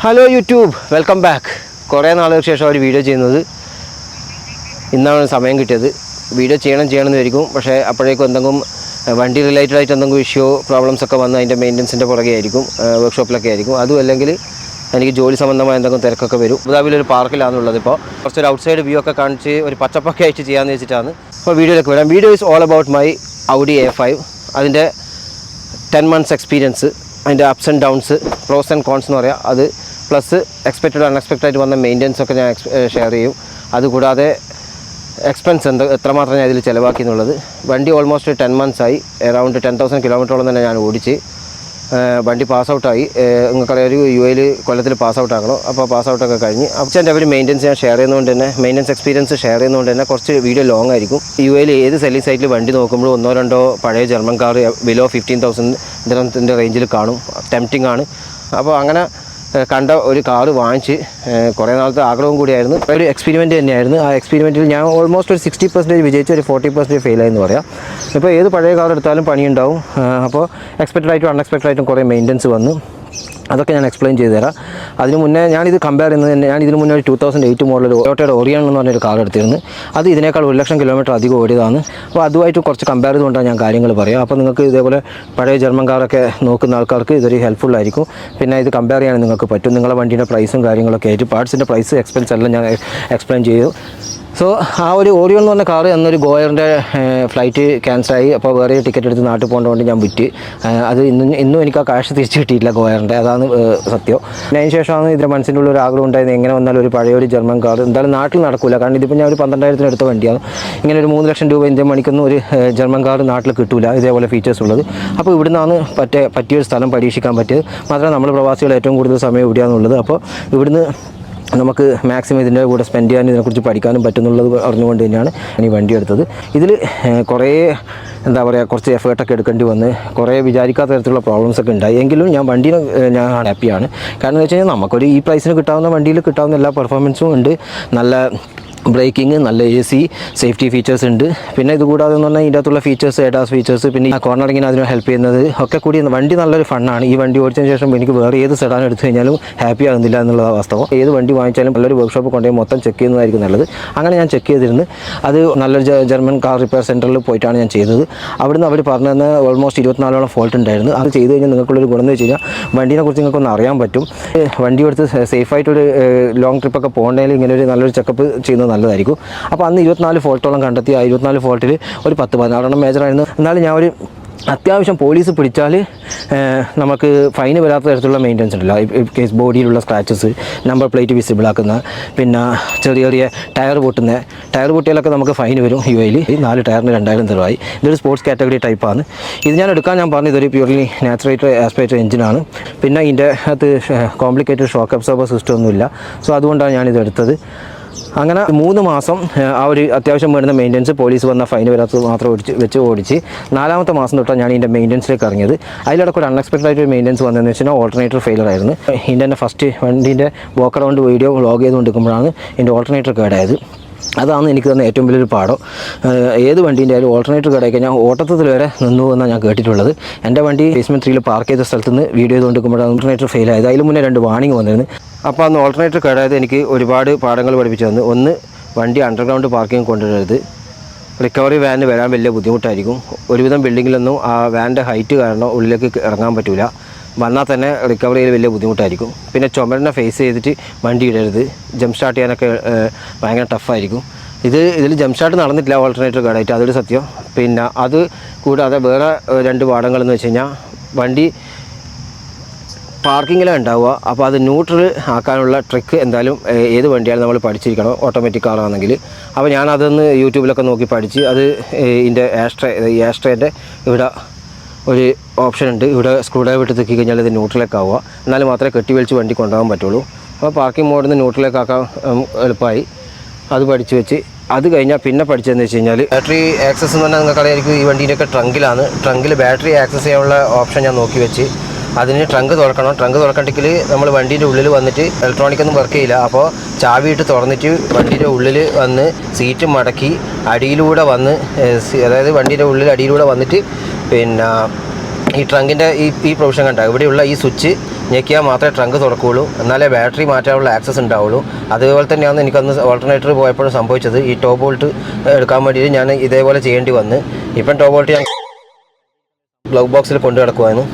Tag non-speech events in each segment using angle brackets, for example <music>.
Hello YouTube welcome back കുറേ നാളുകൾക്ക് ശേഷം ഒരു വീഡിയോ ചെയ്യുന്നത്. ഇന്നാണ് സമയം കിട്ടിയത്. വീഡിയോ ചെയ്യണം ചെയ്യണം എന്ന് വിചാരിക്കും. പക്ഷേ അപ്പോഴേക്കും എന്തെങ്കിലും വണ്ടി റിലേറ്റഡ് ആയിട്ട് എന്തെങ്കിലും ഇഷ്യൂ പ്രോബ്ലംസ് ഒക്കെ വന്ന് അതിന്റെ മെയിന്റനൻസിന്റെ പുറകെ ആയിരിക്കും. വർക്ക്ഷോപ്പിലൊക്കെ ആയിരിക്കും. അതും അല്ലെങ്കിൽ എനിക്ക് ജോലി സംബന്ധമായ എന്തെങ്കിലും തിരക്കൊക്കെ വരും. അബുദാബിയിൽ ഒരു പാർക്കിലാണുള്ളത് ഇപ്പോൾ. കുറച്ചൊരു ഔട്ട്സൈഡ് വ്യൂ ഒക്കെ കാണിച്ച് ഒരു പച്ചപ്പൊക്കെ ആയിട്ട് ചെയ്യാമെന്ന് വെച്ചിട്ടാണ് അപ്പോൾ വീഡിയോയിലേക്ക് വരാം. Video is all about my Audi A five അതിന്റെ ടെൻ മന്ത്സ് എക്സ്പീരിയൻസ് അതിന്റെ ups and downs pros and cons എന്ന് പറയാം. അത് പ്ലസ് എക്സ്പെക്റ്റഡ് അൺഎക്സ്പെക്റ്റഡ് ആയിട്ട് വന്ന മെയിന്റനൻസ് ഒക്കെ ഞാൻ ഷെയർ ചെയ്യും. അതുകൂടാതെ എക്സ്പെൻസ് എന്ത് എത്രമാത്രം ഞാൻ ഇതിൽ ചിലവാക്കി എന്നുള്ളത്. വണ്ടി ഓൾമോസ്റ്റ് ടെൻ മന്ത്സ് ആയി. എറൗണ്ട് ടെൻ തൗസൻഡ് കിലോമീറ്ററോളം തന്നെ ഞാൻ ഓടിച്ച്. വണ്ടി പാസ് ഔട്ടായി നിങ്ങൾക്കറിയാം ഒരു യു എയിൽ കൊല്ലത്തിൽ പാസ് ഔട്ട് ആകണം. അപ്പോൾ പാസ് ഔട്ടൊക്കെ കഴിഞ്ഞ് അച്ഛന്റെ അവർ മെയിന്റനൻസ് ഞാൻ ഷെയർ ചെയ്യുന്നതുകൊണ്ട് തന്നെ മെയിന്റനൻസ് എക്സ്പീരിയൻസ് ഷെയർ ചെയ്യുന്നതുകൊണ്ട് തന്നെ കുറച്ച് വീഡിയോ ലോങ് ആയിരിക്കും. യു എയിൽ ഏത് സെല്ലിംഗ് സൈറ്റിൽ വണ്ടി നോക്കുമ്പോൾ ഒന്നോ രണ്ടോ പഴയ German car below fifteen thousand റേഞ്ചിൽ കാണും. ടെംപ്റ്റിംഗ് ആണ്. അപ്പോൾ അങ്ങനെ കണ്ട ഒരു കാറ് വാങ്ങിച്ച് കുറേ നാളത്തെ ആഗ്രഹവും കൂടിയായിരുന്നു. ഒരു എക്സ്പെരിമെന്റ് തന്നെയായിരുന്നു. ആ എക്സ്പെരിമെന്റിൽ ഞാൻ ഓൾമോസ്റ്റ് ഒരു സിക്സ്റ്റി പെർസെന്റേജ് വിജയിച്ച് ഒരു ഫോർട്ടി പെർസെന്റേജ് ഫെയിലായി എന്ന് പറയാം. ഇപ്പോൾ ഏത് പഴയ കാർ എടുത്താലും പണിയുണ്ടാവും. അപ്പോൾ എക്സ്പെക്റ്റഡ് ആയിട്ടും അൺഎക്സ്പെക്റ്റഡ് ആയിട്ടും കുറേ മെയിന്റനൻസ് വന്നു. അതൊക്കെ ഞാൻ എക്സ്പ്ലെയിൻ ചെയ്തു തരാം അതിന് മുന്നേ ഞാനിത് കമ്പയർ ചെയ്യുന്നത് തന്നെ ഞാൻ ഇതിന് മുന്നേ ഒരു ടൂ തൗസൻഡ് എയ്റ്റ് മോഡൽ ടൊയോട്ടയുടെ ഒറിയൺ എന്ന് പറഞ്ഞൊരു കാർ എടുത്തിരുന്നു. അത് ഇതിനേക്കാൾ ഒരു ലക്ഷം കിലോമീറ്റർ അധികം ഓടിയതാണ്. അപ്പോൾ അതുമായിട്ട് കുറച്ച് കമ്പയർ ചെയ്തുകൊണ്ടാണ് ഞാൻ കാര്യങ്ങൾ പറയാം അപ്പോൾ നിങ്ങൾക്ക് ഇതേപോലെ പഴയ ജർമ്മൻ കാറൊക്കെ നോക്കുന്ന ആൾക്കാർക്ക് ഇതൊരു ഹെൽപ്ഫുൾ ആയിരിക്കും. പിന്നെ ഇത് കമ്പയർ ചെയ്യാൻ നിങ്ങൾക്ക് പറ്റും. നിങ്ങളുടെ വണ്ടിയുടെ പ്രൈസും കാര്യങ്ങളൊക്കെ ആയിട്ട് പാർട്സിന്റെ പ്രൈസ് എക്സ്പെൻസ് എല്ലാം ഞാൻ എക്സ്പ്ലെയിൻ ചെയ്തു. സോ ആ ഒരു ഓഡിയോ എന്ന് പറഞ്ഞ കാറ് എന്നൊരു ഗോയറിന്റെ ഫ്ലൈറ്റ് ക്യാൻസലായി അപ്പോൾ വേറെ ടിക്കറ്റ് എടുത്ത് നാട്ടിൽ പോകേണ്ടതുകൊണ്ട് ഞാൻ വിറ്റ്. അത് ഇന്നും ഇന്നും എനിക്ക് ആ കാശ് തിരിച്ച് കിട്ടിയിട്ടില്ല ഗോയറിന്റെ അതാണ് സത്യം. പിന്നെ അതിന് ശേഷമാണ് ഇതിന്റെ മനസ്സിന്റെ ഉള്ളിൽ ഒരു ആഗ്രഹം ഉണ്ടായത് എങ്ങനെ വന്നാലും ഒരു പഴയ ഒരു ജർമ്മൻ കാർ എന്തായാലും നാട്ടിൽ നടക്കില്ല കാരണം ഇതിപ്പോൾ ഞാൻ ഒരു പന്ത്രണ്ടായിരത്തിന് എടുത്ത വണ്ടിയാണ്. ഇങ്ങനെ ഒരു മൂന്ന് ലക്ഷം രൂപ ഇന്ത്യൻ മണിക്കൊന്നും ഒരു ജർമ്മൻ കാർ നാട്ടിൽ കിട്ടില്ല ഇതേപോലെ ഫീച്ചേഴ്സ് ഉള്ളത്. അപ്പോൾ ഇവിടുന്നാണ് പറ്റേ പറ്റിയൊരു സ്ഥലം പരീക്ഷിക്കാൻ പറ്റിയത്. മാത്രമല്ല നമ്മൾ പ്രവാസികൾ ഏറ്റവും കൂടുതൽ സമയം ഇവിടെയാണുള്ളത്. അപ്പോൾ ഇവിടുന്ന് നമുക്ക് മാക്സിമം ഇതിന്റെ കൂടെ സ്പെൻഡ് ചെയ്യാനും ഇതിനെക്കുറിച്ച് പഠിക്കാനും പറ്റുന്നുള്ളത് അറിഞ്ഞുകൊണ്ട് തന്നെയാണ് ഇനി വണ്ടി എടുത്തത്. ഇതിൽ കുറേ എന്താ പറയുക കുറച്ച് എഫേർട്ടൊക്കെ എടുക്കേണ്ടി വന്ന് കുറേ വിചാരിക്കാത്ത തരത്തിലുള്ള പ്രോബ്ലംസ് ഒക്കെ ഉണ്ടായി. എങ്കിലും ഞാൻ വണ്ടിയിൽ ഞാൻ ഹാപ്പിയാണ് കാരണം എന്ന് വെച്ച് കഴിഞ്ഞാൽ നമുക്കൊരു ഈ പ്രൈസിന് കിട്ടാവുന്ന വണ്ടിയിൽ കിട്ടാവുന്ന എല്ലാ പെർഫോമൻസും ഉണ്ട്. നല്ല ബ്രേക്കിംഗ് നല്ല എ സി സേഫ്റ്റി ഫീച്ചേഴ്സ് ഉണ്ട്. പിന്നെ ഇത് കൂടാതെ എന്ന് പറഞ്ഞാൽ ഇതിന്റെ അകത്തുള്ള ഫീച്ചേഴ്സ് എഡാസ് ഫീച്ചേഴ്സ് പിന്നെ കോർണറിങ്ങിന് അതിന് ഹെൽപ്പ് ചെയ്യുന്നത് ഒക്കെ കൂടി വണ്ടി നല്ലൊരു ഫണ്ണാണ് ഈ വണ്ടി ഓടിച്ചതിന് ശേഷം എനിക്ക് വേറെ ഏത് സെഡാൻ എടുത്തു കഴിഞ്ഞാലും ഹാപ്പി ആകുന്നില്ല എന്നുള്ള വാസ്തവം. ഏത് വണ്ടി വാങ്ങിച്ചാലും നല്ലൊരു വർക്ക്ഷോപ്പ് കൊണ്ടുപോയി മൊത്തം ചെക്ക് ചെയ്യുന്നതായിരിക്കും നല്ലത്. അങ്ങനെ ഞാൻ ചെക്ക് ചെയ്തിരുന്നു. അത് നല്ലൊരു ജർമ്മൻ കാർ റിപ്പയർ സെന്ററിൽ പോയിട്ടാണ് ഞാൻ ചെയ്തത്. അവിടുന്ന് അവർ പറഞ്ഞു തന്നെ ഓൾമോസ്റ്റ് ഇരുപത്തിനാലോളം ഫോൾട്ട് ഉണ്ടായിരുന്നു. അത് ചെയ്ത് കഴിഞ്ഞാൽ നിങ്ങൾക്കുള്ളൊരു ഗുണം എന്ന് വെച്ച് കഴിഞ്ഞാൽ വണ്ടീനെ കുറിച്ച് നിങ്ങൾക്കൊന്ന് അറിയാൻ പറ്റും. വണ്ടി എടുത്ത് സേഫായിട്ടൊരു ലോങ് ട്രിപ്പൊക്കെ പോകണമെങ്കിൽ ഇങ്ങനെ ഒരു നല്ലൊരു ചെക്കപ്പ് ചെയ്യുന്നത് നല്ലതായിരിക്കും. അപ്പോൾ അന്ന് ഇരുപത്തിനാല് ഫോൾട്ടോളം കണ്ടെത്തി. ആ ഇരുപത്തിനാല് ഫോൾട്ടിൽ ഒരു പത്ത് പതിനാറെണ്ണം മേജറായിരുന്നു എന്നാലും ഞാൻ ഒരു അത്യാവശ്യം പോലീസ് പിടിച്ചാൽ നമുക്ക് ഫൈന് വരാത്ത തരത്തിലുള്ള മെയിന്റനൻസ് ഉണ്ടല്ലോ. കേസ് ബോഡിയിലുള്ള സ്ക്രാച്ചസ് നമ്പർ പ്ലേറ്റ് വിസിബിൾ ആക്കുന്ന പിന്നെ ചെറിയ ചെറിയ ടയർ പൊട്ടുന്ന ടയർ പൊട്ടിയാലൊക്കെ നമുക്ക് ഫൈൻ വരും യു എയിൽ നാല് ടയറിന് രണ്ടായിരം രൂപയായി ഇതൊരു സ്പോർട്സ് കാറ്റഗറി ടൈപ്പാണ് ഇത് ഞാൻ എടുക്കാൻ ഞാൻ പറഞ്ഞു ഇതൊരു പ്യൂർലി നാച്ചുറേറ്റർ ആസ്പേറ്റർ എഞ്ചിനാണ് പിന്നെ ഇതിന്റെ അകത്ത് കോംപ്ലിക്കേറ്റഡ് ഷോക്ക് അബ്സോർബർ സിസ്റ്റം ഒന്നുമില്ല. സോ അതുകൊണ്ടാണ് ഞാനിത് എടുത്തത്. അങ്ങനെ മൂന്ന് മാസം ആ ഒരു അത്യാവശ്യം വേണ്ട മെയിന്റനൻസ് പോലീസ് വന്ന ഫൈൻ വരാത്തത് മാത്രം ഓടിച്ച് വെച്ച് ഓടിച്ച് നാലാമത്തെ മാസം തൊട്ടാണ് ഞാൻ ഇതിന്റെ മെയിന്റനൻസിലേക്ക് ഇറങ്ങിയത്. അതിലിടക്ക് ഒരു അൺഎക്സ്പെക്റ്റഡ് ആയിട്ട് ഒരു മെയിന്റനൻസ് വന്നതെന്ന് വെച്ചാൽ ഓൾട്ടർനേറ്റർ ഫെയിലർ ആയിരുന്നു. ഇതിന്റെ ഫസ്റ്റ് വണ്ടീന്റെ വോക്ക് അറൗണ്ട് വീഡിയോ വ്ളോഗ് ചെയ്തുകൊണ്ടിരിക്കുമ്പോഴാണ് എന്റെ ഓൾട്ടർനേറ്റർ കേടായത്. അതാണ് എനിക്ക് തന്നെ ഏറ്റവും വലിയൊരു പാഠം. ഏത് വണ്ടീന്റെ ആയാലും ഓൾട്ടർനേറ്റർ കടയൊക്കെ കഴിഞ്ഞാൽ ഓട്ടത്തിൽ വരെ നിന്നു എന്നാണ് ഞാൻ കേട്ടിട്ടുള്ളത്. എന്റെ വണ്ടി ബേസ്മെന്റ് ത്രീയിൽ പാർക്ക് ചെയ്ത സ്ഥലത്ത് നിന്ന് വീഡിയോ ചെയ്തുകൊണ്ടിരിക്കുമ്പോഴാണ് ഓൾട്ടർനേറ്റർ ഫെയിൽ ആയത്. അതിന് മുന്നേ രണ്ട് വാണിംഗ് വന്നിരുന്നു. അപ്പോൾ അന്ന് ഓൾട്ടർനേറ്റർ കേടായത് എനിക്ക് ഒരുപാട് പാഠങ്ങൾ പഠിപ്പിച്ചു തന്നു. ഒന്ന് വണ്ടി അണ്ടർഗ്രൗണ്ട് പാർക്കിംഗ് കൊണ്ടുവരരുത്. റിക്കവറി വാനിന് വരാൻ വലിയ ബുദ്ധിമുട്ടായിരിക്കും. ഒരുവിധം ബിൽഡിങ്ങിലൊന്നും ആ വാന്റെ ഹൈറ്റ് കാരണം ഉള്ളിലേക്ക് ഇറങ്ങാൻ പറ്റില്ല വന്നാൽ തന്നെ റിക്കവറിയിൽ വലിയ ബുദ്ധിമുട്ടായിരിക്കും. പിന്നെ ചുമരനെ ഫേസ് ചെയ്തിട്ട് വണ്ടി ഇടരുത്. ജംപ് സ്റ്റാർട്ട് ചെയ്യാനൊക്കെ ഭയങ്കര ടഫായിരിക്കും ഇത് ഇതിൽ ജംപ് സ്റ്റാർട്ട് നടന്നിട്ടില്ല ഓൾട്ടർനേറ്റർ കാർഡായിട്ട് അതൊരു സത്യം. പിന്നെ അത് കൂടാതെ വേറെ രണ്ട് പാഠങ്ങളെന്ന് വെച്ച് കഴിഞ്ഞാൽ വണ്ടി പാർക്കിങ്ങിലാണ് ഉണ്ടാവുക. അപ്പോൾ അത് ന്യൂട്രൽ ആക്കാനുള്ള ട്രിക്ക് എന്തായാലും ഏത് വണ്ടിയാണ് നമ്മൾ പഠിച്ചിരിക്കണം. ഓട്ടോമാറ്റിക് കാറാണെങ്കിൽ അപ്പോൾ ഞാൻ അതൊന്ന് യൂട്യൂബിലൊക്കെ നോക്കി പഠിച്ച് അത് ഇതിന്റെ ആസ്ട്രേ ആസ്ട്രേന്റെ ഇവിടെ ഒരു ഓപ്ഷൻ ഉണ്ട്. ഇവിടെ സ്ക്രൂ ഡ്രൈവ് ഇട്ട് തെക്കി കഴിഞ്ഞാൽ ഇത് ന്യൂട്രലേക്ക് ആവുക. എന്നാൽ മാത്രമേ കെട്ടി വലിച്ച് വണ്ടി കൊണ്ടുപോകാൻ പറ്റുള്ളൂ. അപ്പോൾ പാർക്കിംഗ് മോഡിൽ നിന്ന് ന്യൂട്രലേക്ക് ആക്കാൻ എളുപ്പമായി. അത് പഠിച്ചു വെച്ച് അത് കഴിഞ്ഞാൽ പിന്നെ പഠിച്ചതെന്ന് വെച്ച് കഴിഞ്ഞാൽ ബാറ്ററി ആക്സസ് എന്ന് പറഞ്ഞാൽ നിങ്ങൾക്കറിയായിരിക്കും ഈ വണ്ടീന്റെയൊക്കെ ട്രങ്കിലാണ് ട്രങ്കിൽ ബാറ്ററി ആക്സസ് ചെയ്യാനുള്ള ഓപ്ഷൻ ഞാൻ നോക്കി വെച്ച്. അതിന് ട്രങ്ക് തുറക്കണം. ട്രങ്ക് തുറക്കണ്ടെങ്കിൽ നമ്മൾ വണ്ടീന്റെ ഉള്ളിൽ വന്നിട്ട് ഇലക്ട്രോണിക് ഒന്നും വർക്ക് ചെയ്യില്ല. അപ്പോൾ ചാവിയിട്ട് തുറന്നിട്ട് വണ്ടീന്റെ ഉള്ളിൽ വന്ന് സീറ്റ് മടക്കി അടിയിലൂടെ വന്ന് അതായത് വണ്ടീന്റെ ഉള്ളിൽ അടിയിലൂടെ വന്നിട്ട് പിന്നെ ഈ ട്രങ്കിന്റെ ഈ ഈ പ്രൊവിഷൻ കണ്ട? ഇവിടെയുള്ള ഈ സ്വിച്ച് ഞെക്കിയാൽ മാത്രമേ ട്രങ്ക് തുറക്കുകയുള്ളൂ എന്നാലേ ബാറ്ററി മാറ്റാനുള്ള ആക്സസ് ഉണ്ടാവുള്ളൂ. അതുപോലെ തന്നെയാണ് എനിക്കന്ന് ഓൾട്ടർനേറ്റർ പോയപ്പോഴും സംഭവിച്ചത്. ഈ ടോപ്പ് ബോൾട്ട് എടുക്കാൻ വേണ്ടിയിട്ട് ഞാൻ ഇതേപോലെ ചെയ്യേണ്ടി വന്ന്. ഇപ്പം ടോപ്പ് ബോൾട്ട് ഞാൻ ഗ്ലൗ ബോക്സിൽ കൊണ്ടു കിടക്കുമായിരുന്നു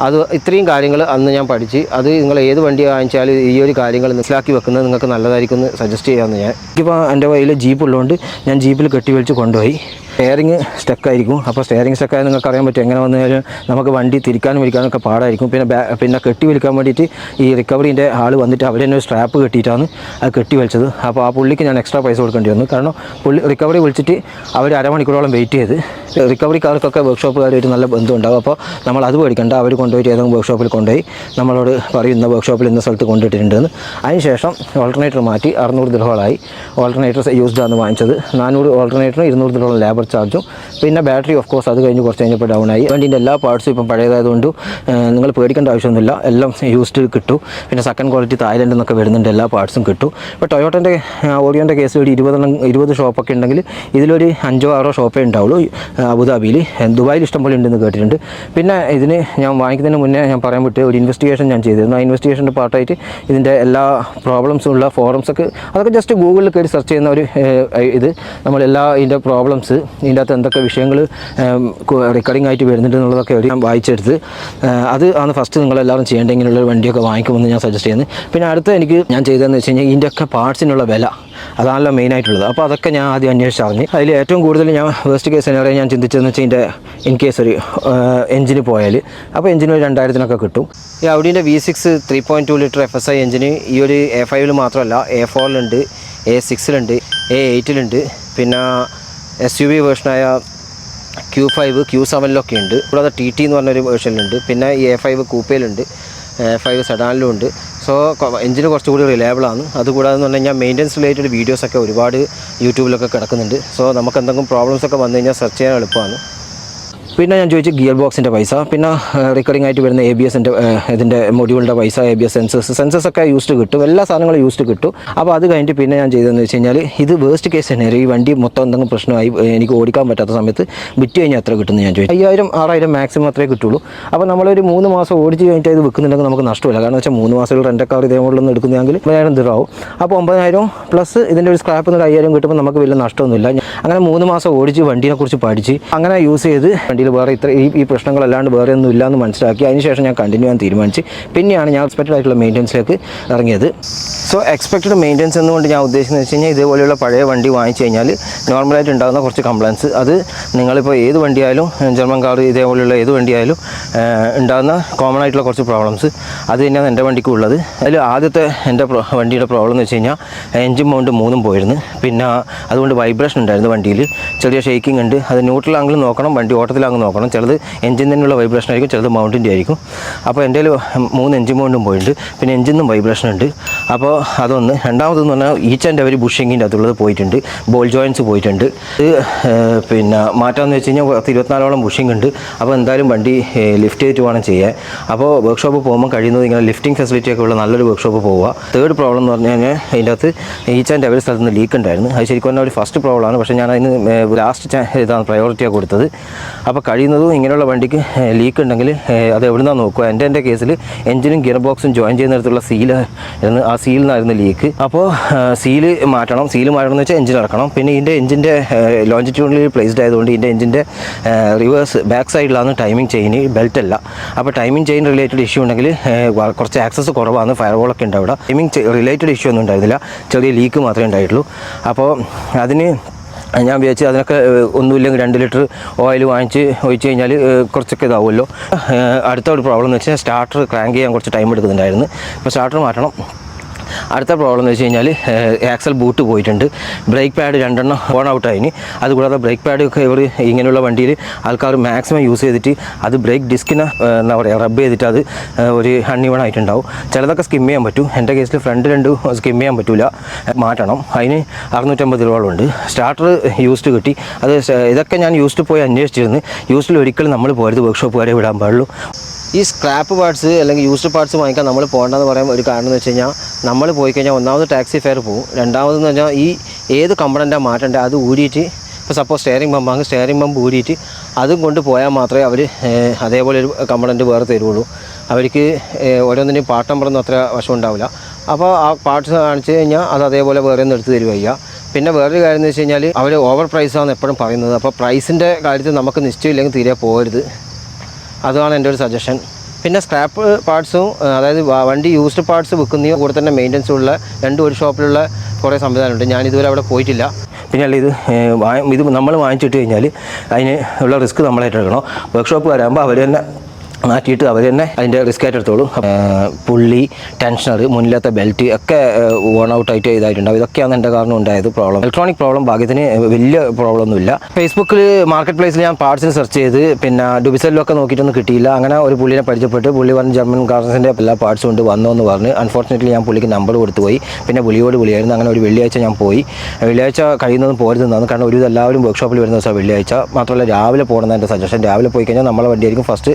അത് ഇത്രയും കാര്യങ്ങൾ അന്ന് ഞാൻ പഠിച്ച് അത് നിങ്ങൾ ഏത് വണ്ടി വാങ്ങിച്ചാലും ഈ ഒരു കാര്യങ്ങൾ മനസ്സിലാക്കി വെക്കുന്നത് നിങ്ങൾക്ക് നല്ലതായിരിക്കും എന്ന് സജസ്റ്റ് ചെയ്യാമെന്ന് ഞാൻ. എനിക്കിപ്പോൾ എന്റെ കയ്യിൽ ജീപ്പ് ഉള്ളതുകൊണ്ട് ഞാൻ ജീപ്പിൽ കെട്ടി വലിച്ച് കൊണ്ടുപോയി. സ്റ്റെയറിങ് സ്റ്റക്കായിരിക്കും അപ്പോൾ സ്റ്റെയറിങ് സ്റ്റക്കായത് നിങ്ങൾക്ക് അറിയാൻ പറ്റും എങ്ങനെ വന്നു കഴിഞ്ഞാൽ നമുക്ക് വണ്ടി തിരിക്കാനും ഒക്കെ പാടായിരിക്കും. പിന്നെ പിന്നെ കെട്ടി വലിക്കാൻ വേണ്ടിയിട്ട് ഈ റിക്കവറിന്റെ ആൾ വന്നിട്ട് അവർ തന്നെ ഒരു സ്ട്രാപ്പ് കെട്ടിയിട്ടാണ് അത് കെട്ടി വലിച്ചത്. അപ്പോൾ ആ പുള്ളിക്ക് ഞാൻ എക്സ്ട്രാ പൈസ കൊടുക്കേണ്ടി വന്നു. കാരണം പുള്ളി റിക്കവറി വിളിച്ചിട്ട് അവർ അരമണിക്കൂറോളം വെയിറ്റ് ചെയ്ത്. റിക്കവറിക്കാർക്കൊക്കെ വർക്ക്ഷോപ്പുകാരായിട്ട് നല്ല ബന്ധം ഉണ്ടാവും. അപ്പോൾ നമ്മൾ അത് മേടിക്കേണ്ട അവർ കൊണ്ടുപോയിട്ട് ഏതെങ്കിലും വർക്ക്ഷോപ്പിൽ കൊണ്ടുപോയി. നമ്മളോട് പറയുന്ന വർക്ക്ഷോപ്പിൽ ഇന്ന സ്ഥലത്ത് കൊണ്ടിട്ടിട്ടുണ്ടെന്ന് അതിനുശേഷം ഓൾട്ടർനേറ്റർ മാറ്റി അറുന്നൂറ് ദിർഹോളായി ഓൾട്ടർനേറ്റർ യൂസ്ഡാണ് വാങ്ങിച്ചത്. നാനൂറ് ഓൾട്ടർനേറ്ററും ഇരുന്നൂറ് ദിർഹോളം ലേബർ ചാർജും. പിന്നെ ബാറ്ററി ഓഫ് കോഴ്സ് അത് കഴിഞ്ഞ് കുറച്ച് കഴിഞ്ഞപ്പോൾ ഡൗൺ ആയി. വണ്ടിന്റെ എല്ലാ പാർട്സും ഇപ്പം പഴയതായതുകൊണ്ട് നിങ്ങൾ പേടിക്കേണ്ട ആവശ്യമൊന്നുമില്ല. എല്ലാം യൂസ്ഡ് കിട്ടും. പിന്നെ സെക്കൻഡ് ക്വാളിറ്റി തായ്ലൻഡ് നിന്നൊക്കെ വരുന്നുണ്ട്. എല്ലാ പാർട്സും കിട്ടും. ഇപ്പോൾ ടൊയോട്ടന്റെ ഓഡിയോന്റെ കേസ് ഒരു ഇരുപതെണ്ണം ഇരുപത് ഷോപ്പൊക്കെ ഉണ്ടെങ്കിൽ ഇതിലൊരു അഞ്ചോ ആറോ ഷോപ്പേ ഉണ്ടാവുള്ളൂ അബുദാബിയിൽ. ദുബായിൽ ഇഷ്ടംപോലെ ഉണ്ടെന്ന് കേട്ടിട്ടുണ്ട്. പിന്നെ ഇതിന് ഞാൻ വാങ്ങിക്കുന്നതിന് മുന്നേ ഞാൻ പറയാൻ വിട്ട് ഒരു ഇൻവെസ്റ്റിഗേഷൻ ഞാൻ ചെയ്തിരുന്നു. ആ ഇൻവെസ്റ്റിഗേഷന്റെ പാർട്ടായിട്ട് ഇതിന്റെ എല്ലാ പ്രോബ്ലംസും ഉള്ള ഫോറംസൊക്കെ അതൊക്കെ ജസ്റ്റ് ഗൂഗിളിൽ കയറി സെർച്ച് ചെയ്യുന്ന ഒരു ഇത്. നമ്മളെല്ലാ ഇതിന്റെ പ്രോബ്ലംസ് ഇതിന്റെ അകത്ത് എന്തൊക്കെ വിഷയങ്ങൾ റെക്കോർഡിംഗ് ആയിട്ട് വരുന്നുണ്ട് എന്നുള്ളതൊക്കെ ഒരു ഞാൻ വായിച്ചെടുത്ത് അത് ആണ് ഫസ്റ്റ് നിങ്ങളെല്ലാവരും ചെയ്യേണ്ട ഇങ്ങനെയുള്ള വണ്ടിയൊക്കെ വാങ്ങിക്കുമെന്ന് ഞാൻ സജസ്റ്റ് ചെയ്യുന്നത്. പിന്നെ അടുത്ത എനിക്ക് ഞാൻ ചെയ്തതെന്ന് വെച്ച് കഴിഞ്ഞാൽ ഇതിന്റെയൊക്കെ പാർട്സിനുള്ള വില അതാണല്ലോ മെയിനായിട്ടുള്ളത് അപ്പോൾ അതൊക്കെ ഞാൻ ആദ്യം അന്വേഷിച്ചറിഞ്ഞ് അതിൽ ഏറ്റവും കൂടുതൽ ഞാൻ വേസ്റ്റ് കേസ് സിനാറിയോ ഞാൻ ചിന്തിച്ചതെന്ന് വെച്ചാൽ ഇതിന്റെ ഇൻ കേസ് ഒരു എഞ്ചിന് പോയാൽ അപ്പോൾ എഞ്ചിന് ഒരു രണ്ടായിരത്തിനൊക്കെ കിട്ടും. ഈ ഔഡീന്റെ V six three point two litre F S I എഞ്ചിന് ഈ ഒരു എ ഫൈവിൽ മാത്രമല്ല എ ഫോറിലുണ്ട് എ സിക്സിലുണ്ട് എ എയ്റ്റിലുണ്ട് പിന്നെ എസ് യു വി വേർഷനായ ക്യൂ ഫൈവ് ക്യൂ സെവനിലൊക്കെ ഉണ്ട്. കൂടാതെ ടി ടി എന്ന് പറഞ്ഞൊരു വേർഷനിലുണ്ട് പിന്നെ ഈ എ ഫൈവ് കൂപ്പയിലുണ്ട് ഫൈവ് സെഡാനിലും ഉണ്ട്. സോ എഞ്ചിന് കുറച്ചുകൂടി റിലയബിൾ ആണ്. അതുകൂടാതെ എന്ന് പറഞ്ഞു കഴിഞ്ഞാൽ മെയിന്റനൻസ് റിലേറ്റഡ് വീഡിയോസൊക്കെ ഒരുപാട് യൂട്യൂബിലൊക്കെ കിടക്കുന്നുണ്ട്. സോ നമുക്ക് എന്തെങ്കിലും പ്രോബ്ലംസൊക്കെ വന്നു കഴിഞ്ഞാൽ സെർച്ച് ചെയ്യാൻ എളുപ്പമാണ്. പിന്നെ ഞാൻ ചോദിച്ചു ഗിയർ ബോക്സിന്റെ പൈസ. പിന്നെ റിക്കറിംഗ് ആയിട്ട് വരുന്ന എ ബി എസിന്റെ ഇതിന്റെ മൊഡ്യൂളിന്റെ പൈസ A B S sensors sensors ഒക്കെ യൂസ്ഡ് കിട്ടും. എല്ലാ സാധനങ്ങളും യൂസ്ഡ് കിട്ടും. അപ്പോൾ അത് കഴിഞ്ഞിട്ട് പിന്നെ ഞാൻ ചെയ്തതെന്ന് വെച്ച് കഴിഞ്ഞാൽ ഇത് വേസ്റ്റ് കേസ് തന്നെ ഈ വണ്ടി മൊത്തം എന്തെങ്കിലും പ്രശ്നമായി എനിക്ക് ഓടിക്കാൻ പറ്റാത്ത സമയത്ത് വിറ്റ് കഴിഞ്ഞാൽ എത്ര കിട്ടുമെന്ന് ഞാൻ ചോദിച്ചു. അയ്യായിരം ആറായിരം മാക്സിമം അത്രേ കിട്ടുള്ളൂ. അപ്പോൾ നമ്മളൊരു മൂന്ന് മാസം ഓടിച്ച് കഴിഞ്ഞിട്ട് ഇത് വിൽക്കുന്നുണ്ടെങ്കിൽ നമുക്ക് നഷ്ടമില്ല. കാരണം വെച്ചാൽ മൂന്ന് മാസം റെന്റ് കാർ ഇതേ മോഡലൊന്നും എടുക്കുന്നതെങ്കിൽ ഒമ്പതിനായിരം ദിറാവും അപ്പോൾ ഒമ്പതിനായിരം പ്ലസ് ഇതിന്റെ ഒരു സ്ക്രാപ്പ് നിന്ന് അയ്യായിരം കിട്ടുമ്പോൾ നമുക്ക് വലിയ നഷ്ടമൊന്നുമില്ല. അങ്ങനെ മൂന്ന് മാസം ഓടിച്ച് വണ്ടിയെക്കുറിച്ച് കുറിച്ച് പഠിച്ച് അങ്ങനെ യൂസ് ചെയ്ത് വണ്ടിയിൽ വേറെ ഇത്ര ഈ ഈ പ്രശ്നങ്ങളല്ലാണ്ട് വേറെ ഒന്നും ഇല്ലയെന്ന് മനസ്സിലാക്കി. അതിനുശേഷം ഞാൻ കണ്ടിന്യൂ ചെയ്യാൻ തീരുമാനിച്ച് പിന്നെയാണ് ഞാൻ എക്സ്പെക്റ്റഡ് ആയിട്ടുള്ള മെയിന്റനൻസിലേക്ക് ഇറങ്ങിയത്. സോ എക്സ്പെക്റ്റഡ് മെയിന്റനൻസ് എന്നുകൊണ്ട് ഞാൻ ഉദ്ദേശിക്കുന്നത് വെച്ച് കഴിഞ്ഞാൽ ഇതേപോലെയുള്ള പഴയ വണ്ടി വാങ്ങിച്ചു കഴിഞ്ഞാൽ നോർമലായിട്ട് ഉണ്ടാകുന്ന കുറച്ച് കംപ്ലയിൻസ് അത് നിങ്ങളിപ്പോൾ ഏത് വണ്ടിയായാലും ജർമ്മൻ കാർ ഇതേപോലെയുള്ള ഏത് വണ്ടിയായാലും ഉണ്ടാകുന്ന കോമൺ ആയിട്ടുള്ള കുറച്ച് പ്രോബ്ലംസ് അത് തന്നെയാണ് എന്റെ വണ്ടിക്ക് ഉള്ളത്. അതിൽ ആദ്യത്തെ എന്റെ വണ്ടിയുടെ പ്രോബ്ലം എന്ന് വെച്ച് കഴിഞ്ഞാൽ എൻജിൻ മൗണ്ട് മൂന്നും പോയിരുന്നു. പിന്നെ അതുകൊണ്ട് വൈബ്രേഷൻ ഉണ്ടായിരുന്നു വണ്ടിയിൽ ചെറിയ ഷേക്കിംഗ് ഉണ്ട്. അത് ന്യൂട്രൽ ആംഗിൾ നോക്കണം. വണ്ടി ഓട്ടത്തിലാംഗിൾ നോക്കണം. ചിലത് എഞ്ചിൻ തന്നെയുള്ള വൈബ്രേഷൻ ആയിരിക്കും ചിലത് മൗണ്ടിന്റെ ആയിരിക്കും. അപ്പോൾ എന്റെ മൂന്ന് എഞ്ചിൻ മൗണ്ടും പോയിട്ടുണ്ട്. പിന്നെ എഞ്ചിനും വൈബ്രേഷൻ ഉണ്ട്. അപ്പോൾ അതൊന്ന് രണ്ടാമതെന്ന് പറഞ്ഞാൽ ഈച്ച് ആൻഡ് അവർ ബുഷിങ്ങിന്റെ അതുള്ളത് പോയിട്ടുണ്ട്. ബോൾ ജോയിൻസ് പോയിട്ടുണ്ട്. ഇത് പിന്നെ മാറ്റാമെന്ന് വെച്ച് കഴിഞ്ഞാൽ പത്ത് ഇരുപത്തിനാലോളം ബുഷിംഗ് ഉണ്ട്. അപ്പോൾ എന്തായാലും വണ്ടി ലിഫ്റ്റ് ചെയ്തിട്ട് വേണം ചെയ്യാൻ. അപ്പോൾ വർക്ക്ഷോപ്പ് പോകുമ്പോൾ കഴിയുന്നത് ഇങ്ങനെ ലിഫ്റ്റിംഗ് ഫെസിലിറ്റി ഒക്കെ ഉള്ള നല്ലൊരു വർക്ക്ഷോപ്പ് പോവുക. തേർഡ് പ്രോബ്ലം എന്ന് പറഞ്ഞു കഴിഞ്ഞാൽ അതിന്റെ അകത്ത് ഈച്ച് ആൻഡ് എവരി സ്ഥലത്ത് നിന്ന് ലീക്ക് ഉണ്ടായിരുന്നു. അത് ശരിക്കും പറഞ്ഞാൽ ഒരു ഫസ്റ്റ് പ്രോബ്ലമാണ് പക്ഷേ ഞാൻ അതിന് ലാസ്റ്റ് ഇതാണ് പ്രയോറിറ്റിയാണ് കൊടുത്തത്. അപ്പോൾ കഴിയുന്നതും ഇങ്ങനെയുള്ള വണ്ടിക്ക് ലീക്ക് ഉണ്ടെങ്കിൽ അത് എവിടുന്നാണ് നോക്കുക? എന്റെ എന്റെ കേസിൽ എഞ്ചിനും ഗിയർ ബോക്സും ജോയിൻ ചെയ്യുന്നിടത്തുള്ള സീൽ ആ സീലിൽ നിന്നായിരുന്നു ലീക്ക് അപ്പോൾ സീൽ മാറ്റണം. സീൽ മാറ്റണം എന്ന് വെച്ചാൽ എഞ്ചിൻ ഇറക്കണം പിന്നെ ഇതിന്റെ എഞ്ചിന്റെ ലോഞ്ചിറ്റ്യൂണിൽ പ്ലേസ്ഡ് ആയതുകൊണ്ട് ഇതിന്റെ എഞ്ചിന്റെ റിവേഴ്സ് ബാക്ക് സൈഡിലാണ് ടൈമിംഗ് ചെയിൻ ബെൽറ്റ് അല്ല. അപ്പോൾ ടൈമിംഗ് ചെയിൻ റിലേറ്റഡ് ഇഷ്യൂ ഉണ്ടെങ്കിൽ കുറച്ച് ആക്സസ് കുറവാണ്. ഫയർവോളൊക്കെ ഉണ്ട് അവിടെ. ടൈമിംഗ് റിലേറ്റഡ് ഇഷ്യൂ ഒന്നും ഉണ്ടായിരുന്നില്ല. ചെറിയ ലീക്ക് മാത്രമേ ഉണ്ടായിട്ടുള്ളൂ. അപ്പോൾ അതിന് ഞാൻ വിചാരിച്ച് അതിനൊക്കെ ഒന്നുമില്ലെങ്കിൽ രണ്ട് ലിറ്റർ ഓയിൽ വാങ്ങിച്ച് ഒഴിച്ച് കഴിഞ്ഞാൽ കുറച്ചൊക്കെ ഇതാവുമല്ലോ. അടുത്ത ഒരു പ്രോബ്ലം എന്ന് വെച്ചാൽ സ്റ്റാർട്ടർ ക്രാങ്ക് ചെയ്യാൻ കുറച്ച് ടൈം എടുക്കുന്നുണ്ടായിരുന്നു. അപ്പോൾ സ്റ്റാർട്ടർ മാറ്റണം. അടുത്ത പ്രോബ്ലം എന്ന് വെച്ച് കഴിഞ്ഞാൽ ആക്സൽ ബൂട്ട് പോയിട്ടുണ്ട്. ബ്രേക്ക് പാഡ് രണ്ടെണ്ണം ഓൺ ഔട്ട് ആയിന്. അതുകൂടാതെ ബ്രേക്ക് പാഡ് ഒക്കെ ഇവർ ഇങ്ങനെയുള്ള വണ്ടിയിൽ ആൾക്കാർ മാക്സിമം യൂസ് ചെയ്തിട്ട് അത് ബ്രേക്ക് ഡിസ്കിനെ എന്താ പറയുക റബ്ബ് ചെയ്തിട്ട് അത് ഒരു അൺഈവൺ ആയിട്ടുണ്ടാവും. ചിലതൊക്കെ സ്കിം ചെയ്യാൻ പറ്റും. എന്റെ കേസിൽ ഫ്രണ്ട് രണ്ട് സ്കിം ചെയ്യാൻ പറ്റില്ല മാറ്റണം. അതിന് അറുന്നൂറ്റമ്പത് ഉണ്ട് സ്റ്റാർട്ടർ യൂസ്ഡ് കിട്ടി. അത് ഇതൊക്കെ ഞാൻ യൂസ്ഡ് പോയി അന്വേഷിച്ചിരുന്നു. യൂസ്ഡിൽ ഒരിക്കലും നമ്മൾ പോയത് വർക്ക്ഷോപ്പുകാരെ വിടാൻ പാടുള്ളൂ. ഈ സ്ക്രാപ്പ് പാർട്സ് അല്ലെങ്കിൽ യൂസ്ഡ് പാർട്സ് വാങ്ങിക്കാൻ നമ്മൾ പോകേണ്ടതെന്ന് പറയാൻ ഒരു കാരണം എന്ന് വെച്ച് കഴിഞ്ഞാൽ നമ്മൾ പോയി കഴിഞ്ഞാൽ ഒന്നാമത് ടാക്സി ഫെയർ പോകും. രണ്ടാമതെന്ന് പറഞ്ഞാൽ ഈ ഏത് കമ്പണന്റാണ് മാറ്റേണ്ടത്? അത് ഊരിയിട്ട് ഇപ്പോൾ സപ്പോസ് സ്റ്റെയറിംഗ് പമ്പാണെങ്കിൽ സ്റ്റെയറിംഗ് പമ്പ് ഊരിയിട്ട് അതും കൊണ്ട് പോയാൽ മാത്രമേ അവർ അതേപോലെ ഒരു കമ്പണന്റ് വേറെ തരുള്ളൂ. അവർക്ക് ഓരോന്നിനും പാർട്ട് നമ്പറൊന്നും അത്ര വശം ഉണ്ടാവില്ല. അപ്പോൾ ആ പാർട്സ് കാണിച്ചു കഴിഞ്ഞാൽ അത് അതേപോലെ വേറെ ഒന്നും എടുത്ത് തരുവയ്യ പിന്നെ വേറൊരു കാര്യം എന്ന് വെച്ച് കഴിഞ്ഞാൽ അവർ ഓവർ പ്രൈസാണെന്ന് എപ്പോഴും പറയുന്നത്. അപ്പോൾ പ്രൈസിന്റെ കാര്യത്തിൽ നമുക്ക് നിശ്ചയമില്ലെങ്കിൽ തീരെ പോകരുത്. അതാണ് എന്റെ ഒരു സജഷൻ പിന്നെ സ്ക്രാപ്പ് പാർട്സും അതായത് വണ്ടി യൂസ്ഡ് പാർട്സ് വിൽക്കുന്ന കൂടെ തന്നെ മെയിന്റനൻസ് ഉള്ള രണ്ട് ഒരു ഷോപ്പിലുള്ള കുറേ സംവിധാനമുണ്ട്. ഞാൻ ഇതുവരെ അവിടെ പോയിട്ടില്ല. പിന്നെ അല്ല ഇത് ഇത് നമ്മൾ വാങ്ങിച്ചിട്ട് കഴിഞ്ഞാൽ അതിന് ഉള്ള റിസ്ക് നമ്മളായിട്ട് എടുക്കണം വർക്ക്ഷോപ്പുകാരാകുമ്പോൾ അവർ തന്നെ മാറ്റിയിട്ട് അവർ തന്നെ അതിന്റെ റിസ്ക് ആയിട്ട് പുള്ളി ടെൻഷനർ മുന്നിലത്തെ ബെൽറ്റ് ഒക്കെ വൺ ഔട്ട് ആയിട്ട് ഇതായിട്ടുണ്ടാവും. ഇതൊക്കെയാണ് എന്റെ കാരണം ഉണ്ടായത് പ്രോബ്ലം ഇലക്ട്രോണിക് പ്രോബ്ലം ഭാഗ്യത്തിന് വലിയ പ്രോബ്ലം ഒന്നുമില്ല. ഫേസ്ബുക്കിൽ മാർക്കറ്റ് പ്ലേസിൽ ഞാൻ പാർട്സിന് സെർച്ച് ചെയ്ത് പിന്നെ ഡുബിസലിലൊക്കെ നോക്കിയിട്ടൊന്നും കിട്ടിയില്ല. അങ്ങനെ ഒരു പുള്ളിനെ പരിചയപ്പെട്ട് പുള്ളി പറഞ്ഞ് ജർമ്മൻ കാർസിന്റെ എല്ലാ പാർട്സും ഉണ്ട് വന്നോ എന്ന് പറഞ്ഞ് അൺഫോർച്ചുനേറ്റ്ലി ഞാൻ പുള്ളിക്ക് നമ്പർ കൊടുത്തു പോയി. പിന്നെ പുള്ളിയോട് പുള്ളിയായിരുന്നു. അങ്ങനെ ഒരു വെള്ളിയാഴ്ച ഞാൻ പോയി. വെള്ളിയാഴ്ച കഴിയുന്നതും പോരുതെന്നാണ്. കാരണം ഒരു എല്ലാവരും വർക്ക്ഷോപ്പിൽ വരുന്ന ദിവസം വെള്ളിയാഴ്ച. മാത്രമല്ല രാവിലെ പോകണമെന്ന് എന്റെ സജഷൻ രാവിലെ പോയി കഴിഞ്ഞാൽ നമ്മളെ വണ്ടിയായിരിക്കും ഫസ്റ്റ്